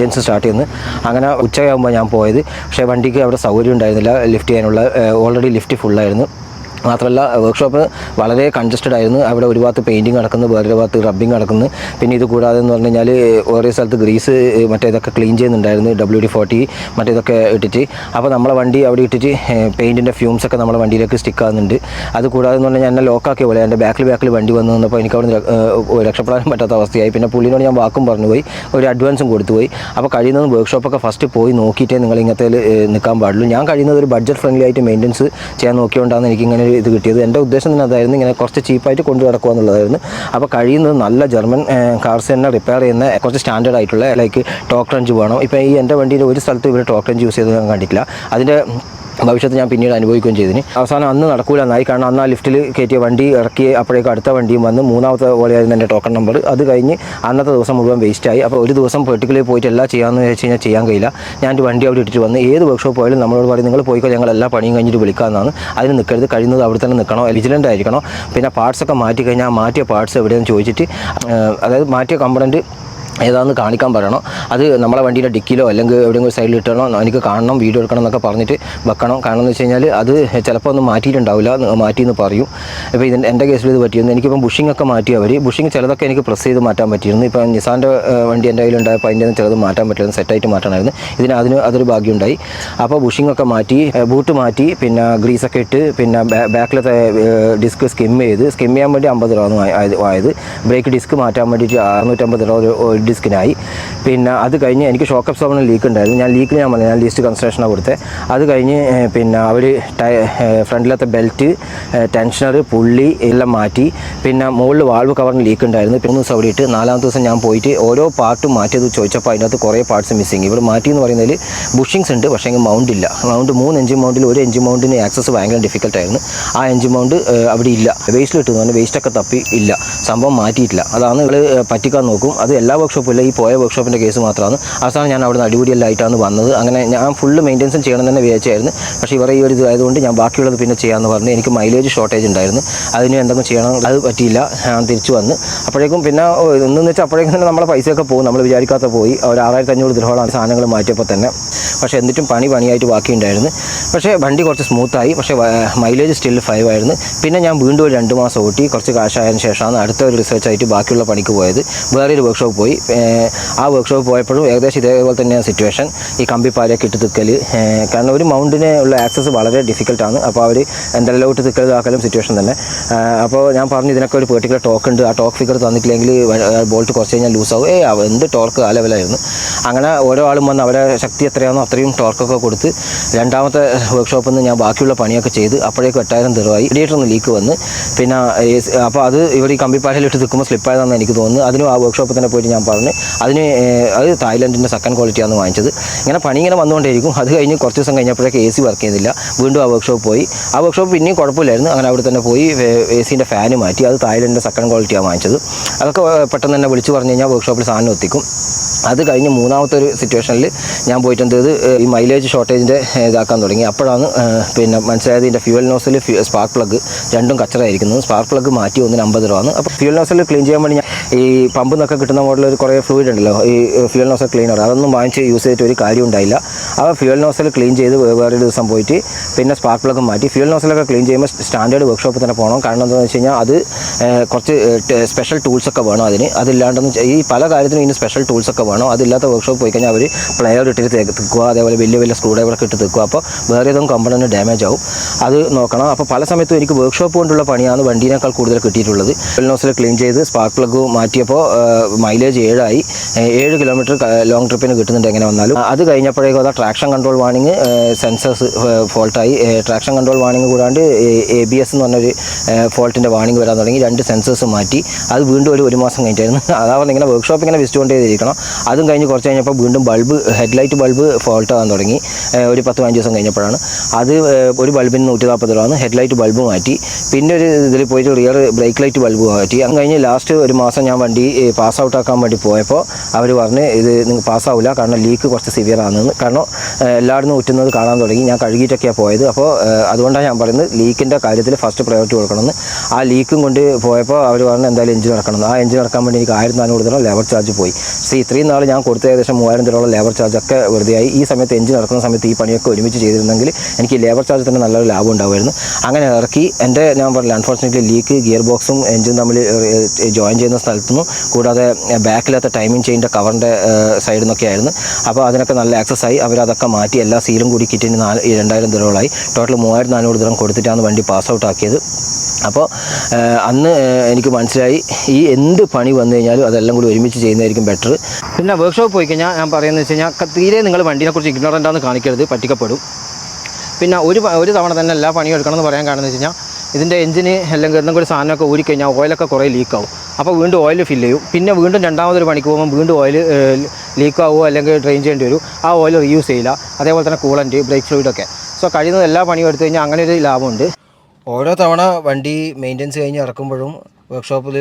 മെയിന്റെനൻസ് സ്റ്റാർട്ട് ചെയ്യുന്നത്. അങ്ങനെ ഉച്ചയാകുമ്പോൾ ഞാൻ പോയത്. പക്ഷേ വണ്ടിക്ക് അവിടെ സൗകര്യം ഉണ്ടായിരുന്നില്ല. ലിഫ്റ്റ് ചെയ്യാനുള്ള ഓൾറെഡി ലിഫ്റ്റ് ഫുള്ളായിരുന്നു മാത്രമല്ല വർക്ക്ഷോപ്പ് വളരെ കൺജസ്റ്റഡ് ആയിരുന്നു. അവിടെ ഒരു ഭാഗത്ത് പെയിന്റിങ് നടക്കുന്നു വേറൊരു ഭാഗത്ത് റബ്ബിങ് നടക്കുന്നു. പിന്നെ ഇത് കൂടാതെ എന്ന് പറഞ്ഞു കഴിഞ്ഞാൽ ഓരോ സ്ഥലത്ത് ഗ്രീസ് മറ്റേതൊക്കെ ക്ലീൻ ചെയ്യുന്നുണ്ടായിരുന്നു ഡബ്ല്യു ഡി ഫോർട്ടി മറ്റേതൊക്കെ ഇട്ടിട്ട്. അപ്പോൾ നമ്മളെ വണ്ടി അവിടെ ഇട്ടിട്ട് പെയിന്റിന്റെ ഫ്യൂംസ് ഒക്കെ നമ്മളെ വണ്ടിയിലേക്ക് സ്റ്റിക്ക് ആകുന്നുണ്ട് അത് കൂടാതെ എന്ന് പറഞ്ഞാൽ എന്നെ ലോക്കാക്കിയ പോലെ എന്റെ ബാക്കിൽ ബാക്കിൽ വണ്ടി വന്നു നിന്നപ്പോൾ എനിക്ക് അവിടെ രക്ഷപ്പെടാനും പറ്റാത്ത അവസ്ഥയായി. പിന്നെ പുള്ളിനോട് ഞാൻ വാക്കും പറഞ്ഞു പോയി ഒരു അഡ്വാൻസും കൊടുത്തു പോയി. അപ്പോൾ കഴിയുന്നതും വർക്ക്ഷോപ്പൊക്കെ ഫസ്റ്റ് പോയി നോക്കിയിട്ടേ നിങ്ങൾ ഇങ്ങനത്തെ നിൽക്കാൻ പാടുള്ളൂ. ഞാൻ കഴിയുന്നത് ഒരു ബഡ്ജറ്റ് ഫ്രണ്ട്ലി ആയിട്ട് മെയിന്റനൻസ് ചെയ്യാൻ നോക്കിയോണ്ടാണ് എനിക്ക് ഇങ്ങനെ ഒരു ഇത് കിട്ടിയത്. എന്റെ ഉദ്ദേശം തന്നെ അതായിരുന്നു ഇങ്ങനെ കുറച്ച് ചീപ്പായിട്ട് കൊണ്ടു നടക്കുക എന്നുള്ളതായിരുന്നു. അപ്പോൾ കഴിയുന്നത് നല്ല ജർമ്മൻ കാർസ് തന്നെ റിപ്പയർ ചെയ്യുന്ന കുറച്ച് സ്റ്റാൻഡേർഡ് ആയിട്ടുള്ള ലൈക്ക് ടോക്ക് റഞ്ച് വേണം. ഇപ്പോൾ ഈ എന്റെ വണ്ടിയിൽ ഒരു സ്ഥലത്ത് ഇവർ ടോക്ക് റഞ്ച് യൂസ് ചെയ്ത് ഞാൻ കണ്ടിട്ടില്ല. അതിന്റെ ഭവിഷ്യത്ത് ഞാൻ പിന്നീട് അനുഭവിക്കുകയും ചെയ്തിന്. അവസാനം അന്ന് നടക്കൂല എന്നായി കാരണം അന്ന് ആ ലിഫ്റ്റിൽ കയറ്റിയ വണ്ടി ഇറക്കി അപ്പോഴേക്കും അടുത്ത വണ്ടിയും വന്ന് മൂന്നാമത്തെ പോലെയായിരുന്നു എന്റെ ടോക്കൺ നമ്പർ. അത് കഴിഞ്ഞ് അന്നത്തെ ദിവസം മുഴുവൻ വേസ്റ്റായി അപ്പോൾ ഒരു ദിവസം പെർട്ടിക്കുലർ പോയിട്ട് എല്ലാം ചെയ്യാമെന്ന് വെച്ച് കഴിഞ്ഞാൽ ചെയ്യാൻ കഴിയില്ല. ഞാൻ ഒരു വണ്ടി അവിടെ ഇട്ടിട്ട് വന്ന് ഏത് വർക്ക്ഷോപ്പ് പോയാലും നമ്മളോട് പറയും നിങ്ങൾ പോയിക്കോ ഞങ്ങൾ എല്ലാ പണിയും കഴിഞ്ഞിട്ട് വിളിക്കാമെന്നാണ്. അതിന് നിൽക്കരുത്. കഴിയുന്നത് അവിടെ തന്നെ നിൽക്കണോ? വിജിലന്റ് ആയിരിക്കണം? പിന്നെ പാർട്സൊക്കെ മാറ്റി കഴിഞ്ഞാൽ മാറ്റിയ പാർട്സ് എവിടെയെന്ന് ചോദിച്ചിട്ട് അതായത് മാറ്റിയ കമ്പണന്റ് ഏതാണെന്ന് കാണിക്കാൻ പറയണം. അത് നമ്മളെ വണ്ടിയുടെ ഡിക്കിലോ അല്ലെങ്കിൽ എവിടെയെങ്കിലും സൈഡിൽ ഇട്ടണോ എനിക്ക് കാണണം വീഡിയോ എടുക്കണം എന്നൊക്കെ പറഞ്ഞിട്ട് വെക്കണം. കാരണം എന്ന് വെച്ച് കഴിഞ്ഞാൽ അത് ചിലപ്പോൾ ഒന്ന് മാറ്റിയിട്ടുണ്ടാവില്ല മാറ്റിയെന്ന് പറയും. ഇപ്പോൾ ഇതിന്റെ എന്റെ കേസിൽ ഇത് പറ്റിയിരുന്നു. എനിക്കിപ്പം ബുഷിംഗ് ഒക്കെ മാറ്റി അവർ ബുഷിംഗ് ചിലതൊക്കെ എനിക്ക് പ്രസ് ചെയ്ത് മാറ്റാൻ പറ്റിയിരുന്നു. ഇപ്പം നിസാന്റെ വണ്ടി എന്റെ കയ്യിലുണ്ടായപ്പോൾ അതിന്റെ ചിലത് മാറ്റാൻ പറ്റിയിരുന്നു സെറ്റായിട്ട് മാറ്റണമായിരുന്നു ഇതിന് അതിന് അതൊരു ഭാഗ്യമുണ്ടായി. അപ്പോൾ ബുഷിംഗ് ഒക്കെ മാറ്റി ബൂട്ട് മാറ്റി പിന്നെ ഗ്രീസൊക്കെ ഇട്ട് പിന്നെ ബാക്കിലത്തെ ഡിസ്ക് സ്കിം ചെയ്ത് സ്കിം ചെയ്യാൻ വേണ്ടി അമ്പത് രൂപ ആയത് ബ്രേക്ക് ഡിസ്ക് മാറ്റാൻ വേണ്ടിയിട്ട് അറുന്നൂറ്റമ്പത് രൂപ ഒരു ഡിസ്കിനായി. പിന്നെ അത് കഴിഞ്ഞ് എനിക്ക് ഷോക്ക് അബ്സോർബറിന് ലീക്ക് ഉണ്ടായിരുന്നു. ഞാൻ ലീക്കിന് ഞാൻ പറഞ്ഞു ഞാൻ ലീസ്റ്റ് കൺസ്ട്രക്ഷനാണ് കൊടുത്തത് അത് കഴിഞ്ഞ് പിന്നെ അവർ ഫ്രണ്ടിലത്തെ ബെൽറ്റ് ടെൻഷനർ പുള്ളി എല്ലാം മാറ്റി. പിന്നെ മുകളിൽ വാൾവ് കവറിന് ലീക്ക് ഉണ്ടായിരുന്നു. പിന്നെ ദിവസം അവിടെ ഇട്ട് നാലാമത്തെ ദിവസം ഞാൻ പോയിട്ട് ഓരോ പാർട്ടും മാറ്റിയത് ചോദിച്ചപ്പോൾ അതിനകത്ത് കുറേ പാർട്സ് മിസ്സിങ് ഇവിടെ മാറ്റി എന്ന് പറയുന്നതിൽ ബുഷിങ്സ് ഉണ്ട് പക്ഷേ മൗണ്ട് ഇല്ല. മൗണ്ട് മൂന്ന് എഞ്ചിൻ മൗണ്ടിൽ ഒരു എഞ്ചിൻ മൗണ്ടിന് ആക്സസ് ഭയങ്കര ഡിഫിക്കൽട്ട് ആയിരുന്നു. ആ എഞ്ചിൻ മൗണ്ട് അവിടെ ഇല്ല. വേസ്റ്റിൽ ഇട്ടു പറഞ്ഞാൽ വേസ്റ്റൊക്കെ തപ്പി ഇല്ല. സംഭവം മാറ്റിയിട്ടില്ല. അതാണ് നിങ്ങൾ പറ്റിക്കാൻ നോക്കും. അത് എല്ലാ വർക്ക്ഷോപ്പും ഇല്ല ഈ പോയ വർക്ക്ഷോപ്പിന്റെ കേസ് മാത്രമാണ്. അവസാനം ഞാൻ അവിടെ നിന്ന് അടിപൊളിയെല്ലാം വന്നത്. അങ്ങനെ ഞാൻ ഫുള്ള് മെയിന്റൻസ് ചെയ്യണം തന്നെ വിചാരിച്ചായിരുന്നു. പക്ഷേ ഇവരെ ഈ ഒരു ഇതായതുകൊണ്ട് ഞാൻ ബാക്കിയുള്ളത് പിന്നെ ചെയ്യാമെന്ന് പറഞ്ഞു എനിക്ക് മൈലേജ് ഷോർട്ടേജ് ഉണ്ടായിരുന്നു. അതിന് എന്തെങ്കിലും ചെയ്യണം അത് പറ്റിയില്ല. ഞാൻ തിരിച്ചു വന്ന്. അപ്പോഴേക്കും പിന്നെ ഇന്ന് വെച്ചാൽ അപ്പോഴേക്കും തന്നെ നമ്മളെ പൈസയൊക്കെ പോകും. നമ്മൾ വിചാരിക്കാത്ത പോയി. ഒരു ആറായിരത്തി അഞ്ഞൂറ് ദിർഹോളാണ് സാധനങ്ങൾ മാറ്റിയപ്പോൾ തന്നെ. പക്ഷേ എന്നിട്ടും പണി പണിയായിട്ട് ബാക്കിയുണ്ടായിരുന്നു. പക്ഷേ വണ്ടി കുറച്ച് സ്മൂത്തായി പക്ഷേ മൈലേജ് സ്റ്റിൽ ഫൈവ് ആയിരുന്നു. പിന്നെ ഞാൻ വീണ്ടും ഒരു രണ്ട് മാസം ഓട്ടി കുറച്ച് കാശായതിനു ശേഷമാണ് അടുത്ത ഒരു റിസർച്ച് ആയിട്ട് ബാക്കിയുള്ള പണിക്ക് പോയത്. വേറെ ഒരു വർക്ക്ഷോപ്പ് പോയി. ആ വർക്ക്ഷോപ്പ് പോയപ്പോഴും ഏകദേശം ഇതേപോലെ തന്നെയാണ് സിറ്റുവേഷൻ ഈ കമ്പിപ്പാലയൊക്കെ ഇട്ട് തിക്കൽ കാരണം ഒരു മൗണ്ടിന് ഉള്ള ആക്സസ് വളരെ ഡിഫിക്കൽട്ടാണ് അപ്പോൾ അവർ എന്തെല്ലാം ഇട്ട് തിക്കൽ സിറ്റുവേഷൻ തന്നെ. അപ്പോൾ ഞാൻ പറഞ്ഞു ഇതിനൊക്കെ ഒരു പെർട്ടിക്കുലർ ടോക്ക് ഉണ്ട്. ആ ടോക്ക് ഫിഗർ തന്നിട്ടില്ലെങ്കിൽ ബോൾട്ട് കുറച്ച് കഴിഞ്ഞാൽ ലൂസ് ആവും. ഏ എന്ത് ടോർക്ക് ആ ലെവലായിരുന്നു അങ്ങനെ ഓരോ ആളും വന്ന് അവരെ ശക്തി എത്രയാണോ അത്രയും ടോർക്കൊക്കെ കൊടുത്ത് രണ്ടാമത്തെ വർക്ക്ഷോപ്പിൽ നിന്ന് ഞാൻ ബാക്കിയുള്ള പണിയൊക്കെ ചെയ്ത് അപ്പോഴേക്കും എട്ടായിരം തെറുവായി റേഡിയേറ്ററിന് ലീക്ക് വന്ന്. പിന്നെ അപ്പോൾ അത് ഇവർ ഈ കമ്പിപ്പാലയിലിട്ട് നിൽക്കുമ്പോൾ സ്ലിപ്പായതാണെന്ന് എനിക്ക് തോന്നുന്നു. അതിനും ആ വർക്ക്ഷോപ്പിൽ തന്നെ പോയിട്ട് ഞാൻ പറഞ്ഞു അതിന് അത് തായ്ലൻഡിന്റെ സെക്കൻഡ് ക്വാളിറ്റിയാണ് വാങ്ങിച്ചത്. ഇങ്ങനെ പണി ഇങ്ങനെ വന്നുകൊണ്ടേയിരിക്കും. അത് കഴിഞ്ഞ് കുറച്ച് ദിവസം കഴിഞ്ഞപ്പോഴേക്ക് എ സി വർക്ക് ചെയ്യുന്നില്ല വീണ്ടും ആ വർക്ക്ഷോപ്പ് പോയി. ആ വർക്ക്ഷോപ്പ് പിന്നെയും കുഴപ്പമില്ലായിരുന്നു. അങ്ങനെ അവിടെ തന്നെ പോയി എ സീന്റെ ഫാന് മാറ്റി. അത് തായ്ലൻഡിന്റെ സെക്കൻഡ് ക്വാളിറ്റിയാണ് വാങ്ങിച്ചത്. അതൊക്കെ പെട്ടെന്ന് തന്നെ വിളിച്ച് പറഞ്ഞു കഴിഞ്ഞാൽ വർക്ക്ഷോപ്പിൽ സാധനം എത്തിക്കും. അത് കഴിഞ്ഞ് മൂന്നാമത്തെ ഒരു സിറ്റുവേഷനിൽ ഞാൻ പോയിട്ട് ഈ മൈലേജ് ഷോർട്ടേജിന്റെ ഇതാക്കാൻ തുടങ്ങി. അപ്പോഴാണ് പിന്നെ മനസ്സിലായത് ഇതിന്റെ ഫ്യൂവൽ നോസിൽ സ്പാർക്ക് പ്ലഗ് രണ്ടും കച്ചറായിരിക്കുന്നത് സ്പാർക്ക് പ്ലഗ് മാറ്റി ഒന്നിന് അമ്പത് രൂപ ആണ്. അപ്പോൾ ഫ്യൂവൽ നോസിൽ ക്ലീൻ ചെയ്യാൻ വേണ്ടി ഞാൻ ഈ പമ്പിൽ നിന്നൊക്കെ കിട്ടുന്ന മോഡൽ ഒരു കുറേ ഫ്ലൂയിഡ് ഉണ്ടല്ലോ. ഈ ഫ്യൂൽ നോസൽ ക്ലീനർ അതൊന്നും വാങ്ങിച്ച് യൂസ് ചെയ്തിട്ട് ഒരു കാര്യം ഉണ്ടായില്ല. ആ ഫ്യൂൽ നോസൽ ക്ലീൻ ചെയ്ത് വേറെ ദിവസം പോയിട്ട് പിന്നെ സ്പാർക്ക് പ്ലഗ് മാറ്റി. ഫ്യൂൽ നോസലൊക്കെ ക്ലീൻ ചെയ്യുമ്പോൾ സ്റ്റാൻഡേർഡ് വർക്ക്ഷോപ്പിൽ തന്നെ പോകണം കാരണം എന്താണെന്ന് വെച്ച് കഴിഞ്ഞാൽ അത് കുറച്ച് സ്പെഷ്യൽ ടൂൾസൊക്കെ വേണം അതിന്. അതില്ലാണ്ടെന്ന് ഈ പല കാര്യത്തിനും ഇതിന് സ്പെഷ്യൽ ടൂൾസൊക്കെ വേണം. അതില്ലാത്ത വർക്ക്ഷോപ്പ് പോയി കഴിഞ്ഞാൽ അവർ പ്ലെയർ ഇട്ടിട്ട് തെക്കുക അതേപോലെ വലിയ വലിയ സ്ക്രൂ ഡ്രൈവറൊക്കെ ഇട്ട് തെക്കുക അപ്പോൾ വേറെ ഏതെങ്കിലും കമ്പണന്റ് ഡാമേജ് ആവും. അത് നോക്കണം. അപ്പോൾ പല സമയത്തും എനിക്ക് വർക്ക്ഷോപ്പ് കൊണ്ടുള്ള പണിയാണ് വണ്ടീനേക്കാൾ കൂടുതൽ കിട്ടിയിട്ടുള്ളത്. ഫ്യൂൽ നോസൽ ക്ലീൻ ചെയ്ത് സ്പാർക്ക് പ്ലഗ് മാറ്റിയപ്പോൾ മൈലേജ് ഏഴായി. ഏഴ് കിലോമീറ്റർ ലോങ് ട്രിപ്പിന് കിട്ടുന്നുണ്ട് എങ്ങനെ വന്നാലും. അത് കഴിഞ്ഞപ്പോഴേക്കും അതാ ട്രാക്ഷൻ കൺട്രോൾ വാണിങ് സെൻസേഴ്സ് ഫോൾട്ടായി ട്രാക്ഷൻ കൺട്രോൾ വാണിംഗ് കൂടാണ്ട് എ ബി എസ് എന്ന് പറഞ്ഞൊരു ഫോൾട്ടിന്റെ വാണിംഗ് വരാൻ തുടങ്ങി. രണ്ട് സെൻസേഴ്സ് മാറ്റി. അത് വീണ്ടും ഒരു ഒരു മാസം കഴിഞ്ഞിട്ടായിരുന്നു. <laughs> അതാവുമ്പോൾ ഇങ്ങനെ വർക്ക്ഷോപ്പ് ഇങ്ങനെ വിസിറ്റ് കൊണ്ടേയിരിക്കണം അതും കഴിഞ്ഞ് കുറച്ച് കഴിഞ്ഞപ്പോൾ വീണ്ടും ബൾബ് ഹെഡ്ലൈറ്റ് ബൾബ് ഫോൾട്ട് തുടങ്ങി. ഒരു പത്ത് പതിനഞ്ച് ദിവസം കഴിഞ്ഞപ്പോഴാണ്. അത് ഒരു ബൾബിന് നൂറ്റി നാൽപ്പത് രൂപ ഹെഡ്ലൈറ്റ് ബൾബ് മാറ്റി. പിന്നെ ഒരു ഇതിൽ പോയിട്ട് റിയർ ബ്രേക്ക് ലൈറ്റ് ബൾബ് മാറ്റി. അത് കഴിഞ്ഞ് ലാസ്റ്റ് ഒരു മാസം ഞാൻ വണ്ടി പാസ് ഔട്ട് ആക്കാൻ വേണ്ടി പോയപ്പോൾ അവർ പറഞ്ഞ് ഇത് നിങ്ങൾക്ക് പാസ്സാവില്ല കാരണം ലീക്ക് കുറച്ച് സിവിയർ ആണെന്ന്. കാരണം എല്ലായിടത്തും ഊറ്റുന്നത് കാണാൻ തുടങ്ങി. ഞാൻ കഴുകിയിട്ടൊക്കെയാണ് പോയത്. അപ്പോൾ അതുകൊണ്ടാണ് ഞാൻ പറയുന്നത് ലീക്കിന്റെ കാര്യത്തിൽ ഫസ്റ്റ് പ്രയോറിറ്റി കൊടുക്കണമെന്ന്. ആ ലീക്കും കൊണ്ട് പോയപ്പോൾ അവർ പറഞ്ഞു എന്തായാലും എഞ്ചിൻ ഇറക്കണം ആ എഞ്ചിൻ ഇറക്കാൻ വേണ്ടി എനിക്ക് ആയിരത്തി നാനൂറ് തരം ലേബർ ചാർജ് പോയി. സി ഇത്രയും നാൾ ഞാൻ കൊടുത്ത ഏകദേശം മൂവായിരം രൂപയുള്ള ലേബർ ചാർജ് ഒക്കെ വെറുതെ ആയി ഈ സമയത്ത് എഞ്ചിൻ ഇറക്കുന്ന സമയത്ത് ഈ പണിയൊക്കെ ഒരുമിച്ച് ചെയ്തിരുന്നെങ്കിൽ എനിക്ക് ലേബർ ചാർജ് തന്നെ നല്ലൊരു ലാഭം ഉണ്ടാവുമായിരുന്നു. അങ്ങനെ ഇറക്കി. എന്റെ ഞാൻ പറഞ്ഞില്ല അൺഫോർച്ചുനേറ്റ്ലി ലീക്ക് ഗിയർ ബോക്സും എഞ്ചിൻ തമ്മിൽ ജോയിൻ ചെയ്യുന്ന സ്ഥലത്തുനിന്നും കൂടാതെ ബാക്കിലത്തെ ടൈമിംഗ് ചെയിന്റെ കവറിന്റെ സൈഡിൽ നിന്നൊക്കെ ആയിരുന്നു. അപ്പോൾ അതിനൊക്കെ നല്ല ആക്സസ് ആയി. അവരതൊക്കെ മാറ്റി എല്ലാ സീലും കൂടി കിറ്റിന് നാല് രണ്ടായിരം ദിറോളായി. ടോട്ടൽ മൂവായിരത്തി നാനൂറ് ദിറം കൊടുത്തിട്ടാണ് വണ്ടി പാസ് ഔട്ട് ആക്കിയത്. അപ്പോൾ അന്ന് എനിക്ക് മനസ്സിലായി. ഈ എന്ത് പണി വന്നു കഴിഞ്ഞാലും അതെല്ലാം കൂടി ഒരുമിച്ച് ചെയ്യുന്നതായിരിക്കും ബെറ്റർ പിന്നെ വർക്ക്ഷോപ്പ് പോയി കഴിഞ്ഞാൽ ഞാൻ പറയുന്നത് വെച്ച് കഴിഞ്ഞാൽ തീരെ നിങ്ങൾ വണ്ടീനെക്കുറിച്ച് ഇഗ്നോറന്റാന്ന് കാണിക്കരുത്. പറ്റിക്കപ്പെടും. പിന്നെ ഒരു ഒരു തവണ തന്നെ എല്ലാ പണിയും എടുക്കണമെന്ന് പറയാൻ കാരണം എന്ന് വെച്ച് കഴിഞ്ഞാൽ ഇതിന്റെ എഞ്ചിന് അല്ലെങ്കിൽ എന്തെങ്കിലും സാധനമൊക്കെ ഊരിക്കഴിഞ്ഞാൽ ഓയിലൊക്കെ കുറേ ലീക്കാവും. അപ്പോൾ വീണ്ടും ഓയിൽ ഫില്ല് ചെയ്യും. പിന്നെ വീണ്ടും രണ്ടാമതൊരു പണിക്ക് പോകുമ്പോൾ വീണ്ടും ഓയിൽ ലീക്കാവുമോ അല്ലെങ്കിൽ ഡ്രെയിൻ ചെയ്യേണ്ടി വരും. ആ ഓയിൽ റീയൂസ് ചെയ്യില്ല. അതേപോലെ തന്നെ കൂളന്റ് ബ്രേക്ക് ഫ്ലൂയിഡൊക്കെ സോ കഴിയുന്നത് എല്ലാ പണിയും എടുത്തു കഴിഞ്ഞാൽ അങ്ങനെ ഒരു ലാഭമുണ്ട്. ഓരോ തവണ വണ്ടി മെയിന്റെനൻസ് കഴിഞ്ഞ് ഇറക്കുമ്പോഴും വർക്ക്ഷോപ്പിൽ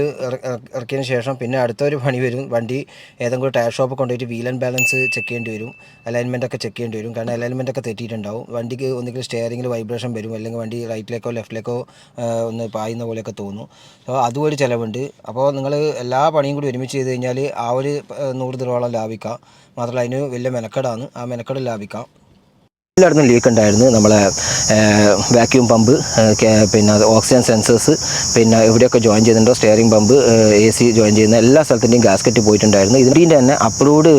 ഇറക്കിയതിന് ശേഷം പിന്നെ അടുത്തൊരു പണി വരും. വണ്ടി ഏതെങ്കിലും ടയർ ഷോപ്പ് കൊണ്ടുപോയിട്ട് വീൽ ആൻഡ് ബാലൻസ് ചെക്ക് ചെയ്യേണ്ടി വരും. അലൈൻമെന്റ് ഒക്കെ ചെക്ക് ചെയ്യേണ്ടി വരും. കാരണം അലൈൻമെന്റ് ഒക്കെ തെറ്റിയിട്ടുണ്ടാവും. വണ്ടിക്ക് ഒന്നുകിൽ സ്റ്റിയറിംഗിൽ വൈബ്രേഷൻ വരും. അല്ലെങ്കിൽ വണ്ടി റൈറ്റിലേക്കോ ലെഫ്റ്റിലേക്കോ ഒന്ന് പായുന്ന പോലെയൊക്കെ തോന്നും. അപ്പോൾ അതും ഒരു ചിലവുണ്ട്. അപ്പോൾ നിങ്ങൾ എല്ലാ പണിയും കൂടി ഒരുമിച്ച് ചെയ്ത് കഴിഞ്ഞാൽ ആ ഒരു നൂറ് രൂപയോളം ലാഭിക്കാം. മാത്രമല്ല അതിന് വലിയ മെനക്കെടാണ്. ആ മെനക്കെട് ലാഭിക്കാം. എല്ലായിടത്തും ലീക്ക് ഉണ്ടായിരുന്നു. നമ്മളെ വാക്യൂം പമ്പ് പിന്നെ ഓക്സിജൻ സെൻസേഴ്സ് പിന്നെ എവിടെയൊക്കെ ജോയിൻ ചെയ്തിട്ടുണ്ടോ steering pump A C join ചെയ്യുന്ന എല്ലാ സ്ഥലത്തിന്റെയും ഗാസ്കറ്റ് പോയിട്ടുണ്ടായിരുന്നു. ഇതിന്റെ തന്നെ അപ്രൂവ്ഡ്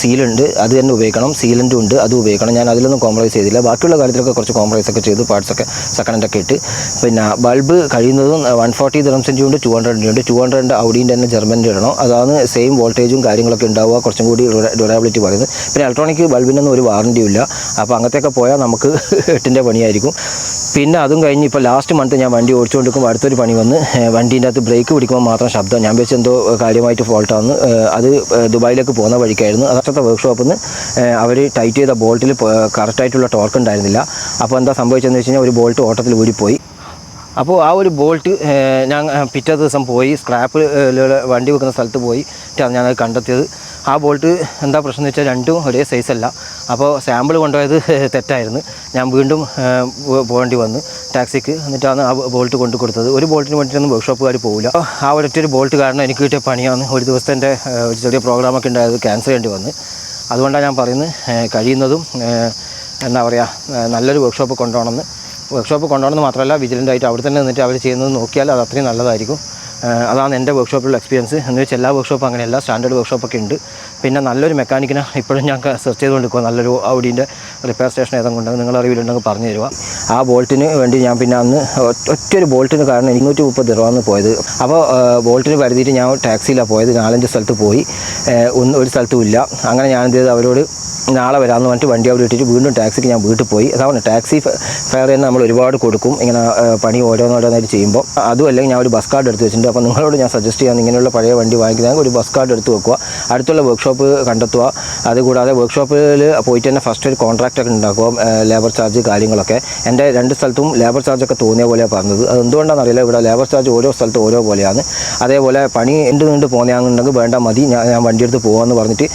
സീലുണ്ട് അത് തന്നെ ഉപയോഗിക്കണം. സീലന്റും ഉണ്ട്. അത് ഉപയോഗിക്കണം. ഞാൻ അതിലൊന്നും കോംപ്രമൈസ് ചെയ്തില്ല. ബാക്കിയുള്ള കാര്യത്തിലൊക്കെ കുറച്ച് കോംപ്രമൈസ് ഒക്കെ ചെയ്തു. പാർട്സൊക്കെ സെക്കൻഡ് ഒക്കെ ഇട്ട്. പിന്നെ ബൾബ് കഴിയുന്നതും വൺ ഫോർട്ടി ദിറംസിന്റെ ഉണ്ട് ടു ഹൺഡ്രഡിന്റെ ഉണ്ട്. ടു ഹൺഡ്രഡിന്റെ ഔഡിന്റെ തന്നെ ജർമ്മന്റെ ഇടണം. അതാണ് സെയിം വോൾട്ടേജും കാര്യങ്ങളൊക്കെ ഉണ്ടാവുക. കുറച്ചും കൂടി ഡ്യൂറബിലിറ്റി പറയുന്നത്. പിന്നെ ഇലക്ട്രോണിക് ബൾബിനൊന്നും ഒരു വാറണ്ടിയും ഇല്ല. അപ്പോൾ അങ്ങനത്തെയൊക്കെ പോയാൽ നമുക്ക് എട്ടിന്റെ പണിയായിരിക്കും. പിന്നെ അതും കഴിഞ്ഞ് ഇപ്പോൾ ലാസ്റ്റ് മന്ത് ഞാൻ വണ്ടി ഓടിച്ചുകൊണ്ടിരിക്കുമ്പോൾ അടുത്തൊരു പണി വന്ന് വണ്ടീന്റെ അകത്ത് ബ്രേക്ക് പിടിക്കുമ്പോൾ മാത്രം ശബ്ദം. ഞാൻ വെച്ച് എന്തോ കാര്യമായിട്ട് ഫോൾട്ടാണ് അത് ദുബായിലേക്ക് പോകുന്ന വഴിക്കായിരുന്നു. അതത്തെ വർക്ക്ഷോപ്പിൽ നിന്ന് അവർ ടൈറ്റ് ചെയ്ത ബോൾട്ടിൽ കറക്റ്റായിട്ടുള്ള ടോർക്ക് ഉണ്ടായിരുന്നില്ല. അപ്പോൾ എന്താ സംഭവിച്ചതെന്ന് വെച്ച് കഴിഞ്ഞാൽ ഒരു ബോൾട്ട് ഓട്ടത്തിൽ ഊരിപ്പോയി. അപ്പോൾ ആ ഒരു ബോൾട്ട് ഞാൻ പിറ്റേ ദിവസം പോയി. സ്ക്രാപ്പ് വണ്ടി വെക്കുന്ന സ്ഥലത്ത് പോയി. ഞാൻ കണ്ടെത്തിയത്. ആ ബോൾട്ട് എന്താ പ്രശ്നം എന്ന് വെച്ചാൽ രണ്ടും ഒരേ സൈസ് അല്ല. അപ്പോൾ സാമ്പിൾ കൊണ്ടുപോയത് <laughs> തെറ്റായിരുന്നു. ഞാൻ വീണ്ടും പോകേണ്ടി വന്നു. ടാക്സിക്ക് എന്നിട്ടാണ് ആ ബോൾട്ട് കൊണ്ടു കൊടുത്തത്. ഒരു ബോൾട്ടിന് വേണ്ടിയിട്ടൊന്നും വർക്ക്ഷോപ്പുകാർ പോകില്ല ആ ഒരൊറ്റ ഒരു ബോൾട്ട് കാരണം എനിക്ക് കിട്ടിയ പണിയാണ്. ഒരു ദിവസത്തെ എന്റെ ഒരു ചെറിയ പ്രോഗ്രാമൊക്കെ ഉണ്ടായത് ക്യാൻസൽ ചെയ്യേണ്ടി വന്നു. അതുകൊണ്ടാണ് ഞാൻ പറയുന്നത് കഴിയുന്നതും എന്താ പറയുക നല്ലൊരു വർക്ക്ഷോപ്പ് കൊണ്ടുപോകണമെന്ന്. വർക്ക്ഷോപ്പ് കൊണ്ടുപോകണമെന്ന് മാത്രമല്ല വിജിലന്റ് ആയിട്ട് അവിടെ തന്നെ നിന്നിട്ട് അവർ ചെയ്യുന്നത് നോക്കിയാൽ അത് അത്രയും നല്ലതായിരിക്കും. അതാണ് എന്റെ വർക്ക്ഷോപ്പിലുള്ള എക്സ്പീരിയൻസ് എന്ന് വെച്ചാൽ എല്ലാ വർക്ക്ഷോപ്പും അങ്ങനെയല്ല. സ്റ്റാൻഡേർഡ് വർക്ക്ഷോപ്പൊക്കെ ഉണ്ട്. പിന്നെ നല്ലൊരു മെക്കാനിക്കിനെ ഇപ്പോഴും ഞാൻ സെർച്ച് ചെയ്തുകൊണ്ട് നിൽക്കുക നല്ലൊരു ഔഡീന്റെ റിപ്പയർ സ്റ്റേഷൻ ഏതെങ്കിലും ഉണ്ടെങ്കിൽ നിങ്ങൾ അറിവിലുണ്ടെങ്കിൽ പറഞ്ഞു തരുക ആ ബോൾട്ടിന് വേണ്ടി ഞാൻ പിന്നെ അന്ന് ഒറ്റ- ഒറ്റൊരു ബോൾട്ടിന് കാരണം ഇരുന്നൂറ്റി മുപ്പത് രൂപയെന്ന് പോയത്. അപ്പോൾ ബോൾട്ടിന് പരിധിയിട്ട് ഞാൻ ടാക്സിയിലാണ് പോയത്. നാലഞ്ച് സ്ഥലത്ത് പോയി. ഒന്ന് ഒരു സ്ഥലത്തും ഇല്ല. അങ്ങനെ ഞാൻ എന്ത് ചെയ്തു? അവരോട് നാളെ വരാമെന്ന് പറഞ്ഞിട്ട് വണ്ടി അവിടെ ഇട്ടിട്ട് വീണ്ടും ടാക്സിക്ക് ഞാൻ വീട്ടിൽ പോയി. അതാണ് ടാക്സി ഫെയർ തന്നെ നമ്മൾ ഒരുപാട് കൊടുക്കും. ഇങ്ങനെ പണി ഓരോന്നോരോന്നായിട്ട് ചെയ്യുമ്പോൾ അതും അല്ലെങ്കിൽ ഞാൻ ഒരു ബസ് കാർഡ് എടുത്ത് വെച്ചിട്ടുണ്ട്. അപ്പോൾ നിങ്ങളോട് ഞാൻ സജസ്റ്റ് ചെയ്യാൻ ഇങ്ങനെയുള്ള പഴയ വണ്ടി വാങ്ങിക്കുന്നതെങ്കിൽ ഒരു ബസ് കാർഡ് എടുത്ത് വെക്കുക. അടുത്തുള്ള വർക്ക്ഷോപ്പ് കണ്ടെത്തുക. അതുകൂടാതെ വർക്ക്ഷോപ്പിൽ പോയിട്ട് തന്നെ ഫസ്റ്റ് ഒരു കോൺട്രാക്റ്റ് ഒക്കെ ഉണ്ടാക്കുക ലേബർ ചാർജ് കാര്യങ്ങളൊക്കെ. എന്റെ രണ്ട് സ്ഥലത്തും ലേബർ ചാർജൊക്കെ തോന്നിയ പോലെയാണ് പറഞ്ഞത്. അത് എന്തുകൊണ്ടാണെന്ന് അറിയില്ല ഇവിടെ ലേബർ ചാർജ് ഓരോ സ്ഥലത്തും ഓരോ പോലെയാണ്. അതേപോലെ പണി എന്ത് നീണ്ട് പോകുന്നതാണെന്നുണ്ടെങ്കിൽ വേണ്ട മതി ഞാൻ ഞാൻ വണ്ടി എടുത്ത് പോകാമെന്ന് പറഞ്ഞിട്ട്